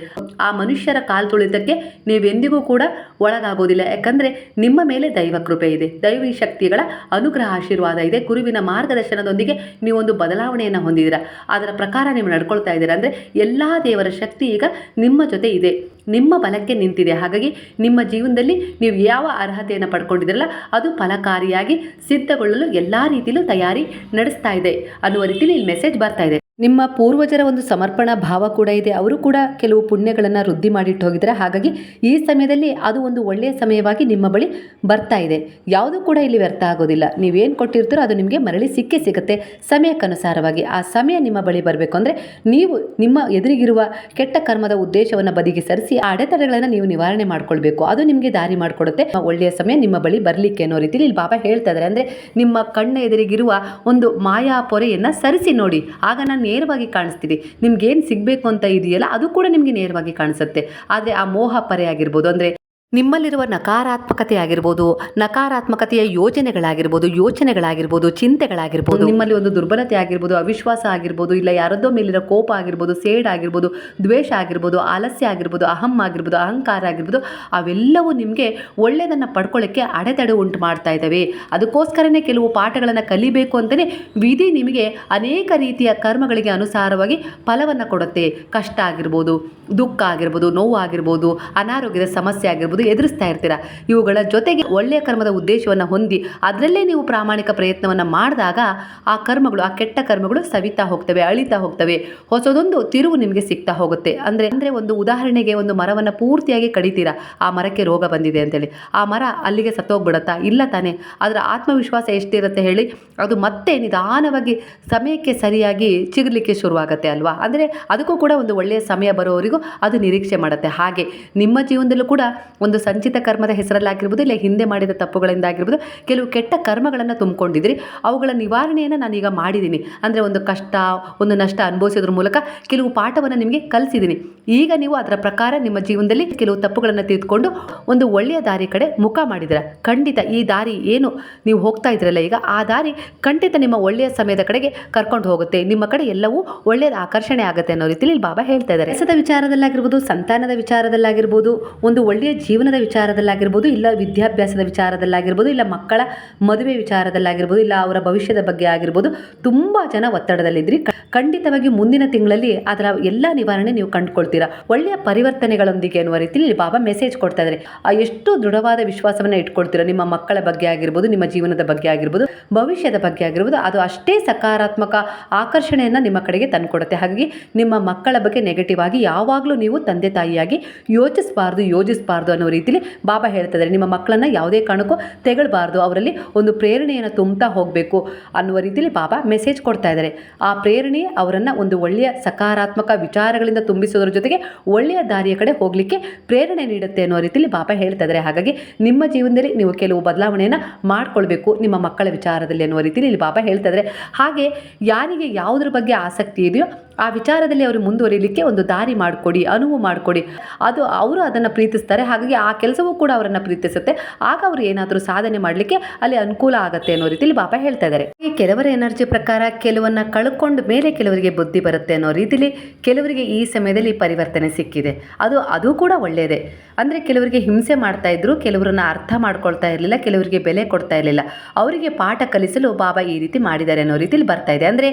ಆ ಮನುಷ್ಯರ ಕಾಲು ತುಳಿತಕ್ಕೆ ನೀವೆಂದಿಗೂ ಕೂಡ ಒಳಗಾಗೋದಿಲ್ಲ. ಯಾಕಂದರೆ ನಿಮ್ಮ ಮೇಲೆ ದೈವ ಕೃಪೆ ಇದೆ. ದೈವಿ ಶಕ್ತಿಗಳ ಅನುಗ್ರಹ ಆಶೀರ್ವಾದ ಇದೆ. ಗುರುವಿನ ಮಾರ್ಗದರ್ಶನದೊಂದಿಗೆ ನೀವೊಂದು ಬದಲಾವಣೆಯನ್ನು ಹೊಂದಿದ್ದೀರಾ ಅದರ ಪ್ರಕಾರ ನೀವು ನಡ್ಕೊಳ್ತಾ ಇದ್ದೀರಾ. ಅಂದರೆ ಎಲ್ಲ ದೇವರ ಶಕ್ತಿ ಈಗ ನಿಮ್ಮ ಜೊತೆ ಇದೆ. ನಿಮ್ಮ ಬಲಕ್ಕೆ ನಿಂತಿದೆ. ಹಾಗಾಗಿ ನಿಮ್ಮ ಜೀವನದಲ್ಲಿ ನೀವು ಯಾವ ಅರ್ಹತೆಯನ್ನು ಪಡ್ಕೊಂಡಿದ್ರಲ್ಲ ಅದು ಫಲಕಾರಿಯಾಗಿ ಸಿದ್ಧಗೊಳ್ಳಲು ಎಲ್ಲ ರೀತಿಯಲ್ಲೂ ತಯಾರಿ ನಡೆಸ್ತಾ ಇದೆ ಅನ್ನುವ ರೀತಿಯಲ್ಲಿ ಇಲ್ಲಿ ಮೆಸೇಜ್ ಬರ್ತಾ ಇದೆ. ನಿಮ್ಮ ಪೂರ್ವಜರ ಒಂದು ಸಮರ್ಪಣಾ ಭಾವ ಕೂಡ ಇದೆ. ಅವರು ಕೂಡ ಕೆಲವು ಪುಣ್ಯಗಳನ್ನು ವೃದ್ಧಿ ಮಾಡಿಟ್ಟು ಹೋಗಿದ್ದಾರೆ. ಹಾಗಾಗಿ ಈ ಸಮಯದಲ್ಲಿ ಅದು ಒಂದು ಒಳ್ಳೆಯ ಸಮಯವಾಗಿ ನಿಮ್ಮ ಬಳಿ ಬರ್ತಾ ಇದೆ. ಯಾವುದೂ ಕೂಡ ಇಲ್ಲಿ ವ್ಯರ್ಥ ಆಗೋದಿಲ್ಲ. ನೀವೇನು ಕೊಟ್ಟಿರ್ತೀರೋ ಅದು ನಿಮಗೆ ಮರಳಿ ಸಿಕ್ಕೇ ಸಿಗುತ್ತೆ. ಸಮಯಕ್ಕನುಸಾರವಾಗಿ ಆ ಸಮಯ ನಿಮ್ಮ ಬಳಿ ಬರಬೇಕು ಅಂದರೆ ನೀವು ನಿಮ್ಮ ಎದುರಿಗಿರುವ ಕೆಟ್ಟ ಕರ್ಮದ ಉದ್ದೇಶವನ್ನು ಬದಿಗೆ ಸರಿಸಿ ಆ ಅಡೆತಡೆಗಳನ್ನು ನೀವು ನಿವಾರಣೆ ಮಾಡ್ಕೊಳ್ಬೇಕು. ಅದು ನಿಮಗೆ ದಾರಿ ಮಾಡಿಕೊಡುತ್ತೆ. ಒಳ್ಳೆಯ ಸಮಯ ನಿಮ್ಮ ಬಳಿ ಬರಲಿಕ್ಕೆ ಅನ್ನೋ ರೀತಿಯಲ್ಲಿ ಇಲ್ಲಿ ಬಾಬಾ ಹೇಳ್ತಾ ಇದ್ದಾರೆ. ಅಂದರೆ ನಿಮ್ಮ ಕಣ್ಣ ಎದುರಿಗಿರುವ ಒಂದು ಮಾಯಾ ಪೊರೆಯನ್ನು ಸರಿಸಿ ನೋಡಿ. ಆಗ ನಾನು ನೇರವಾಗಿ ಕಾಣಿಸ್ತೀವಿ ನಿಮ್ಗೇನು ಸಿಗಬೇಕು ಅಂತ ಇದೆಯಲ್ಲ, ಅದು ಕೂಡ ನಿಮಗೆ ನೇರವಾಗಿ ಕಾಣಿಸುತ್ತೆ. ಆದರೆ ಆ ಮೋಹ ಪರೆ ಆಗಿರ್ಬೋದು, ಅಂದರೆ ನಿಮ್ಮಲ್ಲಿರುವ ನಕಾರಾತ್ಮಕತೆ ಆಗಿರ್ಬೋದು ನಕಾರಾತ್ಮಕತೆಯ ಯೋಜನೆಗಳಾಗಿರ್ಬೋದು, ಯೋಚನೆಗಳಾಗಿರ್ಬೋದು, ಚಿಂತೆಗಳಾಗಿರ್ಬೋದು. ನಿಮ್ಮಲ್ಲಿ ಒಂದು ದುರ್ಬಲತೆ ಆಗಿರ್ಬೋದು ಅವಿಶ್ವಾಸ ಆಗಿರ್ಬೋದು, ಇಲ್ಲ ಯಾರದ್ದೋ ಮೇಲಿರೋ ಕೋಪ ಆಗಿರ್ಬೋದು, ಸೇಡ್ ಆಗಿರ್ಬೋದು, ದ್ವೇಷ ಆಗಿರ್ಬೋದು, ಆಲಸ್ಯ ಆಗಿರ್ಬೋದು, ಅಹಂ ಆಗಿರ್ಬೋದು, ಅಹಂಕಾರ ಆಗಿರ್ಬೋದು, ಅವೆಲ್ಲವೂ ನಿಮಗೆ ಒಳ್ಳೆಯದನ್ನು ಪಡ್ಕೊಳ್ಳೋಕ್ಕೆ ಅಡೆತಡೆ ಉಂಟು ಮಾಡ್ತಾ ಇದ್ದಾವೆ. ಅದಕ್ಕೋಸ್ಕರನೇ ಕೆಲವು ಪಾಠಗಳನ್ನು ಕಲಿಬೇಕು ಅಂತಲೇ ವಿಧಿ ನಿಮಗೆ ಅನೇಕ ರೀತಿಯ ಕರ್ಮಗಳಿಗೆ ಅನುಸಾರವಾಗಿ ಫಲವನ್ನು ಕೊಡುತ್ತೆ. ಕಷ್ಟ ಆಗಿರ್ಬೋದು, ದುಃಖ ಆಗಿರ್ಬೋದು, ನೋವು ಆಗಿರ್ಬೋದು, ಅನಾರೋಗ್ಯದ ಸಮಸ್ಯೆ ಆಗಿರ್ಬೋದು ಎದುರಿಸ್ತಾ ಇರ್ತೀರ? ಇವುಗಳ ಜೊತೆಗೆ ಒಳ್ಳೆಯ ಕರ್ಮದ ಉದ್ದೇಶವನ್ನು ಹೊಂದಿ ಅದರಲ್ಲೇ ನೀವು ಪ್ರಾಮಾಣಿಕ ಪ್ರಯತ್ನವನ್ನು ಮಾಡಿದಾಗ ಆ ಕರ್ಮಗಳು, ಆ ಕೆಟ್ಟ ಕರ್ಮಗಳು ಸವಿತಾ ಹೋಗ್ತವೆ, ಅಳಿತಾ ಹೋಗ್ತವೆ. ಹೊಸದೊಂದು ತಿರುವು ನಿಮಗೆ ಸಿಗ್ತಾ ಹೋಗುತ್ತೆ. ಅಂದರೆ ಅಂದರೆ ಒಂದು ಉದಾಹರಣೆಗೆ ಒಂದು ಮರವನ್ನು ಪೂರ್ತಿಯಾಗಿ ಕಡಿತೀರಾ? ಆ ಮರಕ್ಕೆ ರೋಗ ಬಂದಿದೆ ಅಂತೇಳಿ. ಆ ಮರ ಅಲ್ಲಿಗೆ ಸತ್ತೋಗ್ಬಿಡತ್ತಾ? ಇಲ್ಲ ತಾನೇ. ಅದರ ಆತ್ಮವಿಶ್ವಾಸ ಎಷ್ಟಿರುತ್ತೆ ಹೇಳಿ, ಅದು ಮತ್ತೆ ನಿಧಾನವಾಗಿ ಸಮಯಕ್ಕೆ ಸರಿಯಾಗಿ ಚಿಗಲಿಕ್ಕೆ ಶುರುವಾಗುತ್ತೆ ಅಲ್ವಾ? ಅಂದರೆ, ಅದಕ್ಕೂ ಕೂಡ ಒಂದು ಒಳ್ಳೆಯ ಸಮಯ ಬರೋವರೆಗೂ ಅದು ನಿರೀಕ್ಷೆ ಮಾಡುತ್ತೆ. ಹಾಗೆ ನಿಮ್ಮ ಜೀವನದಲ್ಲೂ ಕೂಡ ಒಂದು ಸಂಚಿತ ಕರ್ಮದ ಹೆಸರಲ್ಲಾಗಿರ್ಬೋದು, ಇಲ್ಲ ಹಿಂದೆ ಮಾಡಿದ ತಪ್ಪುಗಳಿಂದ ಆಗಿರ್ಬೋದು ಕೆಲವು ಕೆಟ್ಟ ಕರ್ಮಗಳನ್ನು ತುಂಬಿಕೊಂಡಿದ್ರಿ ಅವುಗಳ ನಿವಾರಣೆಯನ್ನು ನಾನೀಗ ಮಾಡಿದ್ದೀನಿ. ಅಂದರೆ ಒಂದು ಕಷ್ಟ, ಒಂದು ನಷ್ಟ ಅನುಭವಿಸೋದ್ರ ಮೂಲಕ ಕೆಲವು ಪಾಠವನ್ನು ನಿಮಗೆ ಕಲಿಸಿದ್ದೀನಿ. ಈಗ ನೀವು ಅದರ ಪ್ರಕಾರ ನಿಮ್ಮ ಜೀವನದಲ್ಲಿ ಕೆಲವು ತಪ್ಪುಗಳನ್ನು ತಿದ್ದುಕೊಂಡು ಒಂದು ಒಳ್ಳೆಯ ದಾರಿ ಕಡೆ ಮುಖ ಮಾಡಿದಿರ ಖಂಡಿತ ಈ ದಾರಿ ಏನು ನೀವು ಹೋಗ್ತಾ ಇದ್ರಲ್ಲ ಈಗ, ಆ ದಾರಿ ಖಂಡಿತ ನಿಮ್ಮ ಒಳ್ಳೆಯ ಸಮಯದ ಕಡೆಗೆ ಕರ್ಕೊಂಡು ಹೋಗುತ್ತೆ. ನಿಮ್ಮ ಕಡೆ ಎಲ್ಲವೂ ಒಳ್ಳೆಯದ ಆಕರ್ಷಣೆ ಆಗುತ್ತೆ ಅನ್ನೋ ರೀತಿಯಲ್ಲಿ ಬಾಬಾ ಹೇಳ್ತಾ ಇದ್ದಾರೆ. ಕೆಲಸದ ವಿಚಾರದಲ್ಲಾಗಿರ್ಬೋದು, ಸಂತಾನದ ವಿಚಾರದಲ್ಲಾಗಿರ್ಬೋದು, ಒಂದು ಒಳ್ಳೆಯ ಜೀವನದ ವಿಚಾರದಲ್ಲಾಗಿರ್ಬೋದು, ಇಲ್ಲ ವಿದ್ಯಾಭ್ಯಾಸದ ವಿಚಾರದಲ್ಲಾಗಿರ್ಬೋದು, ಇಲ್ಲ ಮಕ್ಕಳ ಮದುವೆ ವಿಚಾರದಲ್ಲಾಗಿರ್ಬೋದು, ಇಲ್ಲ ಅವರ ಭವಿಷ್ಯದ ಬಗ್ಗೆ ಆಗಿರ್ಬೋದು, ತುಂಬ ಜನ ಒತ್ತಡದಲ್ಲಿದ್ರಿ. ಖಂಡಿತವಾಗಿ ಮುಂದಿನ ತಿಂಗಳಲ್ಲಿ ಅದರ ಎಲ್ಲ ನಿವಾರಣೆ ನೀವು ಕಂಡುಕೊಳ್ತೀರಾ. ಒಳ್ಳೆಯ ಪರಿವರ್ತನೆಗಳೊಂದಿಗೆ ಅನ್ನುವ ರೀತಿಯಲ್ಲಿ ಬಾಬಾ ಮೆಸೇಜ್ ಕೊಡ್ತಾ ಇದ್ದಾರೆ. ಎಷ್ಟು ದೃಢವಾದ ವಿಶ್ವಾಸವನ್ನು ಇಟ್ಕೊಳ್ತೀರಾ? ನಿಮ್ಮ ಮಕ್ಕಳ ಬಗ್ಗೆ ಆಗಿರ್ಬೋದು, ನಿಮ್ಮ ಜೀವನದ ಬಗ್ಗೆ ಆಗಿರ್ಬೋದು, ಭವಿಷ್ಯದ ಬಗ್ಗೆ ಆಗಿರ್ಬೋದು, ಅದು ಅಷ್ಟೇ ಸಕಾರಾತ್ಮಕ ಆಕರ್ಷಣೆಯನ್ನು ನಿಮ್ಮ ಕಡೆಗೆ ತಂದುಕೊಡುತ್ತೆ. ಹಾಗಾಗಿ ನಿಮ್ಮ ಮಕ್ಕಳ ಬಗ್ಗೆ ನೆಗೆಟಿವ್ ಆಗಿ ಯಾವಾಗಲೂ ನೀವು ತಂದೆ ತಾಯಿಯಾಗಿ ಯೋಚಿಸಬಾರ್ದು, ಯೋಜಿಸಬಾರ್ದು ಅನ್ನೋ ರೀತಿಯಲ್ಲಿ ಬಾಬಾ ಹೇಳ್ತಾ ಇದ್ದಾರೆ ನಿಮ್ಮ ಮಕ್ಕಳನ್ನು ಯಾವುದೇ ಕಾರಣಕ್ಕೂ ತೆಗಳಬಾರ್ದು. ಅವರಲ್ಲಿ ಒಂದು ಪ್ರೇರಣೆಯನ್ನು ತುಂಬ್ತಾ ಹೋಗಬೇಕು ಅನ್ನುವ ರೀತಿಯಲ್ಲಿ ಬಾಬಾ ಮೆಸೇಜ್ ಕೊಡ್ತಾ ಇದ್ದಾರೆ. ಆ ಪ್ರೇರಣೆ ಅವರನ್ನು ಒಂದು ಒಳ್ಳೆಯ ಸಕಾರಾತ್ಮಕ ವಿಚಾರಗಳಿಂದ ತುಂಬಿಸೋದ್ರ ಜೊತೆಗೆ ಒಳ್ಳೆಯ ದಾರಿಯ ಕಡೆ ಹೋಗಲಿಕ್ಕೆ ಪ್ರೇರಣೆ ನೀಡುತ್ತೆ ಅನ್ನೋ ರೀತಿಯಲ್ಲಿ ಬಾಬಾ ಹೇಳ್ತಾ ಇದ್ದಾರೆ. ಹಾಗಾಗಿ ನಿಮ್ಮ ಜೀವನದಲ್ಲಿ ನೀವು ಕೆಲವು ಬದಲಾವಣೆಯನ್ನು ಮಾಡ್ಕೊಳ್ಬೇಕು ನಿಮ್ಮ ಮಕ್ಕಳ ವಿಚಾರದಲ್ಲಿ ಅನ್ನುವ ರೀತಿಯಲ್ಲಿ ಇಲ್ಲಿ ಬಾಬಾ ಹೇಳ್ತಾ ಇದ್ದಾರೆ. ಹಾಗೆ ಯಾರಿಗೆ ಯಾವುದ್ರ ಬಗ್ಗೆ ಆಸಕ್ತಿ ಇದೆಯೋ ಆ ವಿಚಾರದಲ್ಲಿ ಅವರು ಮುಂದುವರಿಲಿಕ್ಕೆ ಒಂದು ದಾರಿ ಮಾಡಿಕೊಡಿ, ಅನುವು ಮಾಡಿಕೊಡಿ. ಅದು ಅವರು ಅದನ್ನು ಪ್ರೀತಿಸ್ತಾರೆ. ಹಾಗಾಗಿ ಆ ಕೆಲಸವೂ ಕೂಡ ಅವರನ್ನು ಪ್ರೀತಿಸುತ್ತೆ. ಆಗ ಅವರು ಏನಾದರೂ ಸಾಧನೆ ಮಾಡಲಿಕ್ಕೆ ಅಲ್ಲಿ ಅನುಕೂಲ ಆಗುತ್ತೆ ಅನ್ನೋ ರೀತಿಯಲ್ಲಿ ಬಾಬಾ ಹೇಳ್ತಾ ಇದ್ದಾರೆ. ಈ ಕೆಲವರ ಎನರ್ಜಿ ಪ್ರಕಾರ ಕೆಲವನ್ನ ಕಳ್ಕೊಂಡ ಮೇಲೆ ಕೆಲವರಿಗೆ ಬುದ್ಧಿ ಬರುತ್ತೆ ಅನ್ನೋ ರೀತಿಯಲ್ಲಿ ಕೆಲವರಿಗೆ ಈ ಸಮಯದಲ್ಲಿ ಪರಿವರ್ತನೆ ಸಿಕ್ಕಿದೆ. ಅದು ಅದು ಕೂಡ ಒಳ್ಳೆಯದೇ ಅಂದರೆ ಕೆಲವರಿಗೆ ಹಿಂಸೆ ಮಾಡ್ತಾ ಇದ್ರು, ಕೆಲವರನ್ನ ಅರ್ಥ ಮಾಡ್ಕೊಳ್ತಾ ಇರಲಿಲ್ಲ, ಕೆಲವರಿಗೆ ಬೆಲೆ ಕೊಡ್ತಾ ಇರಲಿಲ್ಲ. ಅವರಿಗೆ ಪಾಠ ಕಲಿಸಲು ಬಾಬಾ ಈ ರೀತಿ ಮಾಡಿದ್ದಾರೆ ಅನ್ನೋ ರೀತಿಯಲ್ಲಿ ಬರ್ತಾ ಇದೆ. ಅಂದರೆ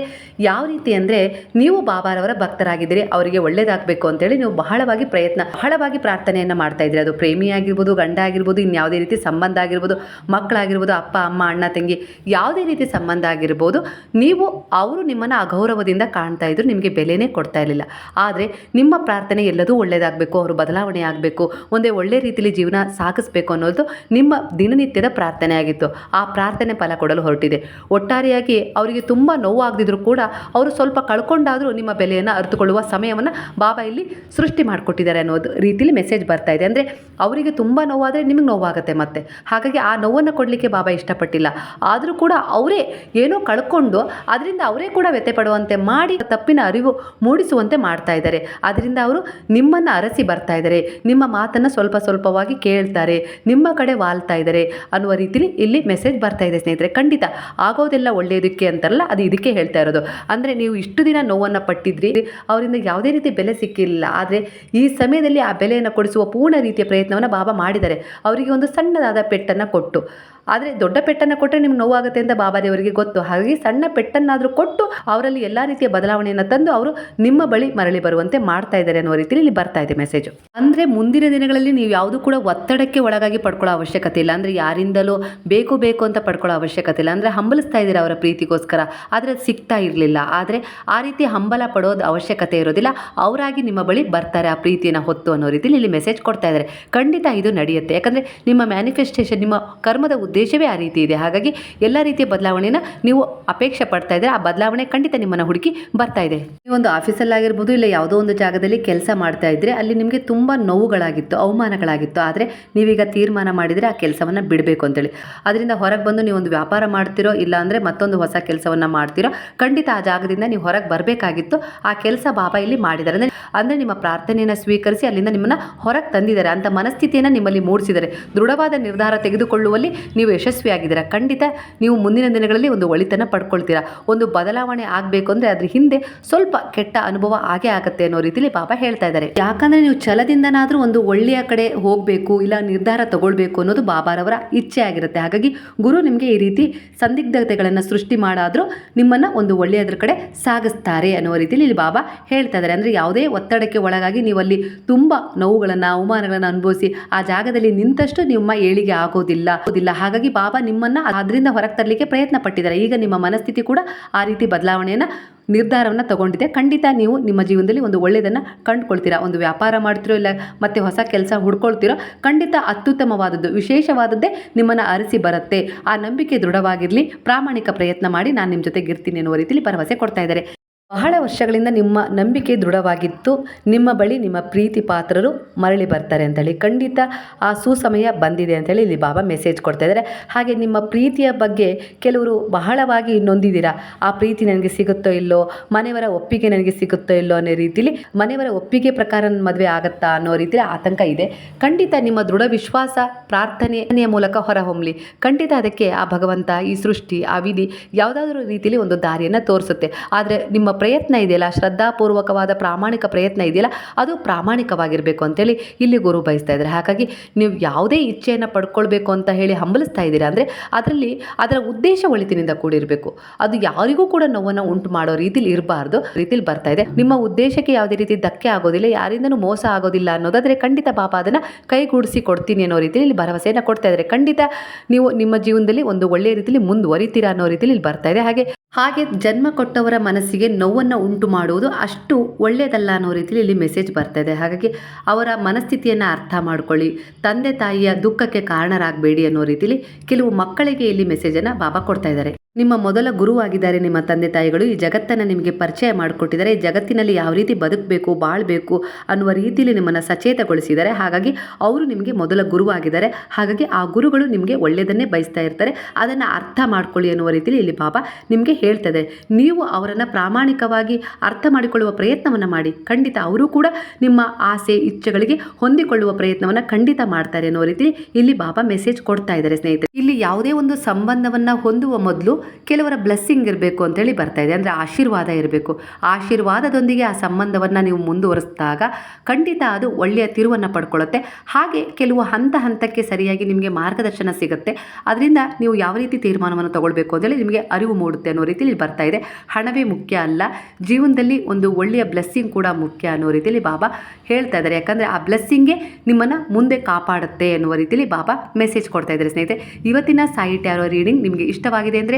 ಯಾವ ರೀತಿ ಅಂದರೆ ನೀವು ಬಾಬಾರವರ ಭಕ್ತರಾಗಿದ್ದೀರಿ, ಅವರಿಗೆ ಒಳ್ಳೇದಾಗಬೇಕು ಅಂತೇಳಿ ನೀವು ಬಹಳವಾಗಿ ಪ್ರಯತ್ನ, ಬಹಳವಾಗಿ ಪ್ರಾರ್ಥನೆಯನ್ನು ಮಾಡ್ತಾ ಇದ್ದೀರಿ. ಅದು ಪ್ರೇಮಿ ಆಗಿರ್ಬೋದು ಗಂಡ ಆಗಿರ್ಬೋದು ಇನ್ಯಾವುದೇ ರೀತಿ ಸಂಬಂಧ ಆಗಿರ್ಬೋದು, ಮಕ್ಕಳಾಗಿರ್ಬೋದು, ಅಪ್ಪ, ಅಮ್ಮ, ಅಣ್ಣ, ತಂಗಿ, ಯಾವುದೇ ರೀತಿ ಸಂಬಂಧ ಆಗಿರ್ಬೋದು, ನೀವು ಅವರು ನಿಮ್ಮನ್ನು ಅಗೌರವದಿಂದ ಕಾಣ್ತಾ ಇದ್ರು, ನಿಮಗೆ ಬೆಲೆನೇ ಕೊಡ್ತಾ ಇರಲಿಲ್ಲ. ಆದರೆ ನಿಮ್ಮ ಪ್ರಾರ್ಥನೆ ಎಲ್ಲದೂ ಒಳ್ಳೆಯದಾಗಬೇಕು ಅವರು ಬದಲಾವಣೆ ಆಗಬೇಕು, ಒಂದೇ ಒಳ್ಳೆ ರೀತಿಯಲ್ಲಿ ಜೀವನ ಸಾಗಿಸ್ಬೇಕು ಅನ್ನೋದು ನಿಮ್ಮ ದಿನನಿತ್ಯದ ಪ್ರಾರ್ಥನೆ ಆಗಿತ್ತು. ಆ ಪ್ರಾರ್ಥನೆ ಫಲ ಕೊಡಲು ಹೊರಟಿದೆ. ಒಟ್ಟಾರೆಯಾಗಿ ಅವರಿಗೆ ತುಂಬ ನೋವಾಗದಿದ್ರು ಕೂಡ, ಅವರು ಸ್ವಲ್ಪ ಕಳ್ಕೊಂಡಾದರೂ ನಿಮ್ಮ ಬೆಲೆಯನ್ನು ಅರಿತುಕೊಳ್ಳುವ ಸಮಯವನ್ನು ಬಾಬಾ ಇಲ್ಲಿ ಸೃಷ್ಟಿ ಮಾಡಿಕೊಟ್ಟಿದ್ದಾರೆ ಅನ್ನೋದು ರೀತಿಯಲ್ಲಿ ಮೆಸೇಜ್ ಬರ್ತಾ ಇದೆ. ಅಂದರೆ ಅವರಿಗೆ ತುಂಬ ನೋವಾದರೆ ನಿಮಗೆ ನೋವಾಗುತ್ತೆ ಮತ್ತೆ. ಹಾಗಾಗಿ ಆ ನೋವನ್ನು ಕೊಡಲಿಕ್ಕೆ ಬಾಬಾ ಇಷ್ಟಪಟ್ಟಿಲ್ಲ. ಆದರೂ ಕೂಡ ಅವರೇ ಏನೋ ಕಳ್ಕೊಂಡು ಅದರಿಂದ ಅವರೇ ಕೂಡ ವ್ಯತೆ ಪಡುವಂತೆ ಮಾಡಿ ತಪ್ಪಿನ ಅರಿವು ಮೂಡಿಸುವಂತೆ ಮಾಡ್ತಾ ಇದ್ದಾರೆ. ಅದರಿಂದ ಅವರು ನಿಮ್ಮನ್ನು ಅರಸಿ ಬರ್ತಾ ಇದ್ದಾರೆ. ನಿಮ್ಮ ಮಾತನ್ನು ಸ್ವಲ್ಪ ಸ್ವಲ್ಪವಾಗಿ ಕೇಳ್ತಾರೆ. ನಿಮ್ಮ ಕಡೆ ವಾಲ್ತಾ ಇದ್ದಾರೆ ಅನ್ನುವ ರೀತಿಲಿ ಇಲ್ಲಿ ಮೆಸೇಜ್ ಬರ್ತಾ ಇದೆ ಸ್ನೇಹಿತರೆ. ಖಂಡಿತ ಆಗೋದೆಲ್ಲ ಒಳ್ಳೆಯದಕ್ಕೆ ಅಂತಾರಲ್ಲ, ಅದು ಇದಕ್ಕೆ ಹೇಳ್ತಾ ಇರೋದು. ಅಂದರೆ ನೀವು ಇಷ್ಟು ದಿನ ನೋವನ್ನು ಪಟ್ಟಿದ್ರಿ. ಅವರಿಂದ ಯಾವುದೇ ರೀತಿ ಬೆಲೆ ಸಿಕ್ಕಿಲ್ಲ ಆದರೆ ಈ ಸಮಯದಲ್ಲಿ ಆ ಬೆಲೆಯನ್ನು ಕೊಡಿಸುವ ಪೂರ್ಣ ರೀತಿಯ ಪ್ರಯತ್ನವನ್ನು ಬಾಬಾ ಮಾಡಿದ್ದಾರೆ. ಅವರಿಗೆ ಒಂದು ಸಣ್ಣದಾದ ಪೆಟ್ಟನ್ನು ಕೊಟ್ಟು. ಆದರೆ ದೊಡ್ಡ ಪೆಟ್ಟನ್ನು ಕೊಟ್ಟರೆ ನಿಮ್ಗೆ ನೋವಾಗುತ್ತೆ ಅಂತ ಬಾಬಾ ದೇವರಿಗೆ ಗೊತ್ತು. ಹಾಗಾಗಿ ಸಣ್ಣ ಪೆಟ್ಟನ್ನಾದರೂ ಕೊಟ್ಟು ಅವರಲ್ಲಿ ಎಲ್ಲ ರೀತಿಯ ಬದಲಾವಣೆಯನ್ನು ತಂದು ಅವರು ನಿಮ್ಮ ಬಳಿ ಮರಳಿ ಬರುವಂತೆ ಮಾಡ್ತಾ ಇದ್ದಾರೆ ಅನ್ನೋ ರೀತಿಯಲ್ಲಿ ಇಲ್ಲಿ ಬರ್ತಾ ಇದೆ ಮೆಸೇಜು ಅಂದರೆ ಮುಂದಿನ ದಿನಗಳಲ್ಲಿ ನೀವು ಯಾವುದು ಕೂಡ ಒತ್ತಡಕ್ಕೆ ಒಳಗಾಗಿ ಪಡ್ಕೊಳ್ಳೋ ಅವಶ್ಯಕತೆ ಇಲ್ಲ. ಅಂದರೆ ಯಾರಿಂದಲೂ ಬೇಕು ಬೇಕು ಅಂತ ಪಡ್ಕೊಳ್ಳೋ ಅವಶ್ಯಕತೆ ಇಲ್ಲ. ಅಂದರೆ ಹಂಬಲಿಸ್ತಾ ಇದ್ದೀರಾ ಅವರ ಪ್ರೀತಿಗೋಸ್ಕರ. ಆದರೆ ಅದು ಸಿಗ್ತಾ ಇರಲಿಲ್ಲ. ಆದರೆ ಆ ರೀತಿ ಹಂಬಲ ಪಡೋದು ಅವಶ್ಯಕತೆ ಇರೋದಿಲ್ಲ. ಅವರಾಗಿ ನಿಮ್ಮ ಬಳಿ ಬರ್ತಾರೆ ಆ ಪ್ರೀತಿಯನ್ನು ಹೊತ್ತು ಅನ್ನೋ ರೀತಿಯಲ್ಲಿ ಇಲ್ಲಿ ಮೆಸೇಜ್ ಕೊಡ್ತಾ ಇದ್ದಾರೆ. ಖಂಡಿತ ಇದು ನಡೆಯುತ್ತೆ. ಯಾಕಂದರೆ ನಿಮ್ಮ ಮ್ಯಾನಿಫೆಸ್ಟೇಷನ್ ನಿಮ್ಮ ಕರ್ಮದ ಉದ್ದೇಶವೇ ಆ ರೀತಿ ಇದೆ. ಹಾಗಾಗಿ ಎಲ್ಲ ರೀತಿಯ ಬದಲಾವಣೆನ ನೀವು ಅಪೇಕ್ಷೆ ಪಡ್ತಾ ಇದ್ದರೆ ಆ ಬದಲಾವಣೆ ಖಂಡಿತ ನಿಮ್ಮನ್ನು ಹುಡುಕಿ ಬರ್ತಾ ಇದೆ. ನೀವು ನೀವೊಂದು ಆಫೀಸಲ್ಲಾಗಿರ್ಬೋದು ಇಲ್ಲ ಯಾವುದೋ ಒಂದು ಜಾಗದಲ್ಲಿ ಕೆಲಸ ಮಾಡ್ತಾ ಇದ್ದರೆ ಅಲ್ಲಿ ನಿಮಗೆ ತುಂಬ ನೋವುಗಳಾಗಿತ್ತು, ಅವಮಾನಗಳಾಗಿತ್ತು. ಆದರೆ ನೀವೀಗ ತೀರ್ಮಾನ ಮಾಡಿದರೆ ಆ ಕೆಲಸವನ್ನು ಬಿಡಬೇಕು ಅಂತೇಳಿ. ಅದರಿಂದ ಹೊರಗೆ ಬಂದು ನೀವು ಒಂದು ವ್ಯಾಪಾರ ಮಾಡ್ತಿರೋ ಇಲ್ಲ ಅಂದರೆ ಮತ್ತೊಂದು ಹೊಸ ಕೆಲಸವನ್ನು ಮಾಡ್ತಿರೋ ಖಂಡಿತ ಆ ಜಾಗದಿಂದ ನೀವು ಹೊರಗೆ ಬರಬೇಕಾಗಿತ್ತು. ಆ ಕೆಲಸ ಬಾಬಾ ಇಲ್ಲಿ ಮಾಡಿದ್ದಾರೆ. ಅಂದರೆ ಅಂದರೆ ನಿಮ್ಮ ಪ್ರಾರ್ಥನೆಯನ್ನು ಸ್ವೀಕರಿಸಿ ಅಲ್ಲಿಂದ ನಿಮ್ಮನ್ನು ಹೊರಗೆ ತಂದಿದ್ದಾರೆ ಅಂತ ಮನಸ್ಥಿತಿಯನ್ನು ನಿಮ್ಮಲ್ಲಿ ಮೂಡಿಸಿದ್ದಾರೆ. ದೃಢವಾದ ನಿರ್ಧಾರ ತೆಗೆದುಕೊಳ್ಳುವಲ್ಲಿ ನೀವು ಯಶಸ್ವಿಯಾಗಿದ್ದೀರಾ? ಖಂಡಿತ ನೀವು ಮುಂದಿನ ದಿನಗಳಲ್ಲಿ ಒಂದು ಒಳಿತನ ಪಡ್ಕೊಳ್ತೀರಾ. ಒಂದು ಬದಲಾವಣೆ ಆಗಬೇಕು ಅಂದರೆ ಅದ್ರ ಹಿಂದೆ ಸ್ವಲ್ಪ ಕೆಟ್ಟ ಅನುಭವ ಆಗೇ ಆಗುತ್ತೆ ಅನ್ನೋ ರೀತಿಲಿ ಪಾಪ ಹೇಳ್ತಾ ಇದ್ದಾರೆ. ಯಾಕಂದರೆ ನೀವು ಛಲದಿಂದನಾದರೂ ಒಂದು ಒಳ್ಳೆಯ ಕಡೆ ಹೋಗಬೇಕು, ಇಲ್ಲ ನಿರ್ಧಾರ ತಗೊಳ್ಬೇಕು ಅನ್ನೋದು ಬಾಬಾರವರ ಇಚ್ಛೆ ಆಗಿರುತ್ತೆ. ಹಾಗಾಗಿ ಗುರು ನಿಮಗೆ ಈ ರೀತಿ ಸಂದಿಗ್ಧತೆಗಳನ್ನು ಸೃಷ್ಟಿ ಮಾಡಾದರೂ ನಿಮ್ಮನ್ನು ಒಂದು ಒಳ್ಳೆಯದ್ರ ಕಡೆ ಸಾಗಿಸ್ತಾರೆ ಅನ್ನೋ ರೀತಿಯಲ್ಲಿ ಇಲ್ಲಿ ಬಾಬಾ ಹೇಳ್ತಾ ಇದ್ದಾರೆ. ಅಂದರೆ ಯಾವುದೇ ಒತ್ತಡಕ್ಕೆ ಒಳಗಾಗಿ ನೀವು ಅಲ್ಲಿ ತುಂಬ ನೋವುಗಳನ್ನು, ಅವಮಾನಗಳನ್ನು ಅನುಭವಿಸಿ ಆ ಜಾಗದಲ್ಲಿ ನಿಂತಷ್ಟು ನಿಮ್ಮ ಏಳಿಗೆ ಆಗೋದಿಲ್ಲ ಆಗೋದಿಲ್ಲ. ಹಾಗಾಗಿ ಬಾಬಾ ನಿಮ್ಮನ್ನು ಅದರಿಂದ ಹೊರಗೆ ತರಲಿಕ್ಕೆ ಪ್ರಯತ್ನ ಪಟ್ಟಿದ್ದಾರೆ. ಈಗ ನಿಮ್ಮ ಮನಸ್ಥಿತಿ ಕೂಡ ಆ ರೀತಿ ಬದಲಾವಣೆಯನ್ನು, ನಿರ್ಧಾರವನ್ನು ತಗೊಂಡಿದೆ. ಖಂಡಿತ ನೀವು ನಿಮ್ಮ ಜೀವನದಲ್ಲಿ ಒಂದು ಒಳ್ಳೆಯದನ್ನು ಕಂಡುಕೊಳ್ತೀರಾ? ಒಂದು ವ್ಯಾಪಾರ ಮಾಡ್ತಿರೋ ಇಲ್ಲ, ಮತ್ತೆ ಹೊಸ ಕೆಲಸ ಹುಡ್ಕೊಳ್ತಿರೋ? ಖಂಡಿತ ಅತ್ಯುತ್ತಮವಾದದ್ದು, ವಿಶೇಷವಾದದ್ದೇ ನಿಮ್ಮನ್ನು ಅರಿಸಿ ಬರುತ್ತೆ. ಆ ನಂಬಿಕೆ ದೃಢವಾಗಿರಲಿ. ಪ್ರಾಮಾಣಿಕ ಪ್ರಯತ್ನ ಮಾಡಿ ನಾನು ನಿಮ್ಮ ಜೊತೆಗಿರ್ತೀನಿ ಅನ್ನುವ ರೀತಿಯಲ್ಲಿ ಭರವಸೆ ಕೊಡ್ತಾ ಇದ್ದಾರೆ. ಬಹಳ ವರ್ಷಗಳಿಂದ ನಿಮ್ಮ ನಂಬಿಕೆ ದೃಢವಾಗಿತ್ತು. ನಿಮ್ಮ ಬಳಿ ನಿಮ್ಮ ಪ್ರೀತಿ ಪಾತ್ರರು ಮರಳಿ ಬರ್ತಾರೆ ಅಂತೇಳಿ ಖಂಡಿತ ಆ ಸುಸಮಯ ಬಂದಿದೆ ಅಂತೇಳಿ ಇಲ್ಲಿ ಬಾಬಾ ಮೆಸೇಜ್ ಕೊಡ್ತಾ ಇದ್ದಾರೆ. ಹಾಗೆ ನಿಮ್ಮ ಪ್ರೀತಿಯ ಬಗ್ಗೆ ಕೆಲವರು ಬಹಳವಾಗಿ ನೊಂದಿದ್ದೀರಾ? ಆ ಪ್ರೀತಿ ನನಗೆ ಸಿಗುತ್ತೋ ಇಲ್ಲೋ? ಮನೆಯವರ ಒಪ್ಪಿಗೆ ನನಗೆ ಸಿಗುತ್ತೋ ಇಲ್ಲೋ ಅನ್ನೋ ರೀತಿಲಿ ಮನೆಯವರ ಒಪ್ಪಿಗೆ ಪ್ರಕಾರ ಮದುವೆ ಆಗುತ್ತಾ ಅನ್ನೋ ರೀತಿಯಲ್ಲಿ ಆತಂಕ ಇದೆ. ಖಂಡಿತ ನಿಮ್ಮ ದೃಢ ವಿಶ್ವಾಸ ಪ್ರಾರ್ಥನೆಯ ಮೂಲಕ ಹೊರಹೊಮ್ಮಲಿ ಖಂಡಿತ ಅದಕ್ಕೆ ಆ ಭಗವಂತ ಈ ಸೃಷ್ಟಿ ಆ ವಿಧಿ ಯಾವುದಾದ್ರೂ ರೀತಿಯಲ್ಲಿ ಒಂದು ದಾರಿಯನ್ನು ತೋರಿಸುತ್ತೆ. ಆದರೆ ನಿಮ್ಮ ಪ್ರಯತ್ನ ಇದೆಯಲ್ಲ? ಶ್ರದ್ಧಾಪೂರ್ವಕವಾದ ಪ್ರಾಮಾಣಿಕ ಪ್ರಯತ್ನ ಇದೆಯಲ್ಲ? ಅದು ಪ್ರಾಮಾಣಿಕವಾಗಿರಬೇಕು ಅಂತೇಳಿ ಇಲ್ಲಿ ಗುರು ಬಯಸ್ತಾ ಇದ್ದಾರೆ. ಹಾಗಾಗಿ ನೀವು ಯಾವುದೇ ಇಚ್ಛೆಯನ್ನು ಪಡ್ಕೊಳ್ಬೇಕು ಅಂತ ಹೇಳಿ ಹಂಬಲಿಸ್ತಾ ಇದ್ದೀರಾ ಅಂದರೆ ಅದರಲ್ಲಿ ಅದರ ಉದ್ದೇಶ ಒಳಿತಿನಿಂದ ಕೂಡಿರಬೇಕು. ಅದು ಯಾರಿಗೂ ಕೂಡ ನೋವನ್ನು ಉಂಟು ಮಾಡೋ ರೀತಿಲಿ ಇರಬಾರ್ದು. ರೀತಿಲಿ ಬರ್ತಾ ಇದೆ. ನಿಮ್ಮ ಉದ್ದೇಶಕ್ಕೆ ಯಾವುದೇ ರೀತಿ ಧಕ್ಕೆ ಆಗೋದಿಲ್ಲ, ಯಾರಿಂದನೂ ಮೋಸ ಆಗೋದಿಲ್ಲ ಅನ್ನೋದಾದರೆ ಖಂಡಿತ ಪಾಪ ಅದನ್ನು ಕೈಗೂಡಿಸಿ ಕೊಡ್ತೀನಿ ಅನ್ನೋ ರೀತಿಯಲ್ಲಿ ಭರವಸೆಯನ್ನು ಕೊಡ್ತಾ ಇದ್ದಾರೆ. ಖಂಡಿತ ನೀವು ನಿಮ್ಮ ಜೀವನದಲ್ಲಿ ಒಂದು ಒಳ್ಳೆಯ ರೀತಿಯಲ್ಲಿ ಮುಂದುವರಿತೀರಾ ಅನ್ನೋ ರೀತಿಯಲ್ಲಿ ಇಲ್ಲಿ ಬರ್ತಾ ಇದೆ. ಹಾಗೆ ಹಾಗೆ ಜನ್ಮ ಕೊಟ್ಟವರ ಮನಸ್ಸಿಗೆ ನೋವನ್ನು ಉಂಟು ಮಾಡುವುದು ಅಷ್ಟು ಒಳ್ಳೆಯದಲ್ಲ ಅನ್ನೋ ರೀತಿಯಲ್ಲಿ ಇಲ್ಲಿ ಮೆಸೇಜ್ ಬರ್ತಾ ಇದೆ. ಹಾಗಾಗಿ ಅವರ ಮನಸ್ಥಿತಿಯನ್ನು ಅರ್ಥ ಮಾಡ್ಕೊಳ್ಳಿ. ತಂದೆ ತಾಯಿಯ ದುಃಖಕ್ಕೆ ಕಾರಣರಾಗಬೇಡಿ ಅನ್ನೋ ರೀತಿಯಲ್ಲಿ ಕೆಲವು ಮಕ್ಕಳಿಗೆ ಇಲ್ಲಿ ಮೆಸೇಜನ್ನು ಬಾಬಾ ಕೊಡ್ತಾ ಇದ್ದಾರೆ. ನಿಮ್ಮ ಮೊದಲ ಗುರುವಾಗಿದ್ದಾರೆ ನಿಮ್ಮ ತಂದೆ ತಾಯಿಗಳು. ಈ ಜಗತ್ತನ್ನು ನಿಮಗೆ ಪರಿಚಯ ಮಾಡಿಕೊಟ್ಟಿದ್ದಾರೆ. ಈ ಜಗತ್ತಿನಲ್ಲಿ ಯಾವ ರೀತಿ ಬದುಕಬೇಕು, ಬಾಳಬೇಕು ಅನ್ನುವ ರೀತಿಯಲ್ಲಿ ನಿಮ್ಮನ್ನು ಸಚೇತಗೊಳಿಸಿದ್ದಾರೆ. ಹಾಗಾಗಿ ಅವರು ನಿಮಗೆ ಮೊದಲ ಗುರುವಾಗಿದ್ದಾರೆ. ಹಾಗಾಗಿ ಆ ಗುರುಗಳು ನಿಮಗೆ ಒಳ್ಳೆಯದನ್ನೇ ಬಯಸ್ತಾ ಇರ್ತಾರೆ. ಅದನ್ನು ಅರ್ಥ ಮಾಡ್ಕೊಳ್ಳಿ ಅನ್ನುವ ರೀತಿಯಲ್ಲಿ ಇಲ್ಲಿ ಬಾಬಾ ನಿಮಗೆ ಹೇಳ್ತದೆ. ನೀವು ಅವರನ್ನು ಪ್ರಾಮಾಣಿಕವಾಗಿ ಅರ್ಥ ಮಾಡಿಕೊಳ್ಳುವ ಪ್ರಯತ್ನವನ್ನು ಮಾಡಿ. ಖಂಡಿತ ಅವರು ಕೂಡ ನಿಮ್ಮ ಆಸೆ, ಇಚ್ಛೆಗಳಿಗೆ ಹೊಂದಿಕೊಳ್ಳುವ ಪ್ರಯತ್ನವನ್ನು ಖಂಡಿತ ಮಾಡ್ತಾರೆ ಅನ್ನುವ ರೀತಿ ಇಲ್ಲಿ ಬಾಬಾ ಮೆಸೇಜ್ ಕೊಡ್ತಾ ಇದ್ದಾರೆ ಸ್ನೇಹಿತರೆ. ಇಲ್ಲಿ ಯಾವುದೇ ಒಂದು ಸಂಬಂಧವನ್ನು ಹೊಂದುವ ಮೊದಲು ಕೆಲವರ ಬ್ಲೆಸ್ಸಿಂಗ್ ಇರಬೇಕು ಅಂತೇಳಿ ಬರ್ತಾ ಇದೆ. ಅಂದರೆ ಆಶೀರ್ವಾದ ಇರಬೇಕು. ಆಶೀರ್ವಾದದೊಂದಿಗೆ ಆ ಸಂಬಂಧವನ್ನು ನೀವು ಮುಂದುವರಿಸಿದಾಗ ಖಂಡಿತ ಅದು ಒಳ್ಳೆಯ ತಿರುವನ್ನು ಪಡ್ಕೊಳ್ಳುತ್ತೆ. ಹಾಗೆ ಕೆಲವು ಹಂತ ಹಂತಕ್ಕೆ ಸರಿಯಾಗಿ ನಿಮಗೆ ಮಾರ್ಗದರ್ಶನ ಸಿಗುತ್ತೆ. ಅದರಿಂದ ನೀವು ಯಾವ ರೀತಿ ತೀರ್ಮಾನವನ್ನು ತಗೊಳ್ಬೇಕು ಅಂತೇಳಿ ನಿಮಗೆ ಅರಿವು ಮೂಡುತ್ತೆ ಅನ್ನೋ ರೀತಿಯಲ್ಲಿ ಬರ್ತಾ ಇದೆ. ಹಣವೇ ಮುಖ್ಯ ಅಲ್ಲ. ಜೀವನದಲ್ಲಿ ಒಂದು ಒಳ್ಳೆಯ ಬ್ಲೆಸ್ಸಿಂಗ್ ಕೂಡ ಮುಖ್ಯ ಅನ್ನೋ ರೀತಿಯಲ್ಲಿ ಬಾಬಾ ಹೇಳ್ತಾ ಇದ್ದಾರೆ. ಯಾಕಂದರೆ ಆ ಬ್ಲೆಸ್ಸಿಂಗೇ ನಿಮ್ಮನ್ನು ಮುಂದೆ ಕಾಪಾಡುತ್ತೆ ಅನ್ನುವ ರೀತಿಯಲ್ಲಿ ಬಾಬಾ ಮೆಸೇಜ್ ಕೊಡ್ತಾ ಇದ್ದಾರೆ ಸ್ನೇಹಿತರೆ. ಇವತ್ತಿನ ಟ್ಯಾರೋ ರೀಡಿಂಗ್ ನಿಮಗೆ ಇಷ್ಟವಾಗಿದೆ ಅಂದರೆ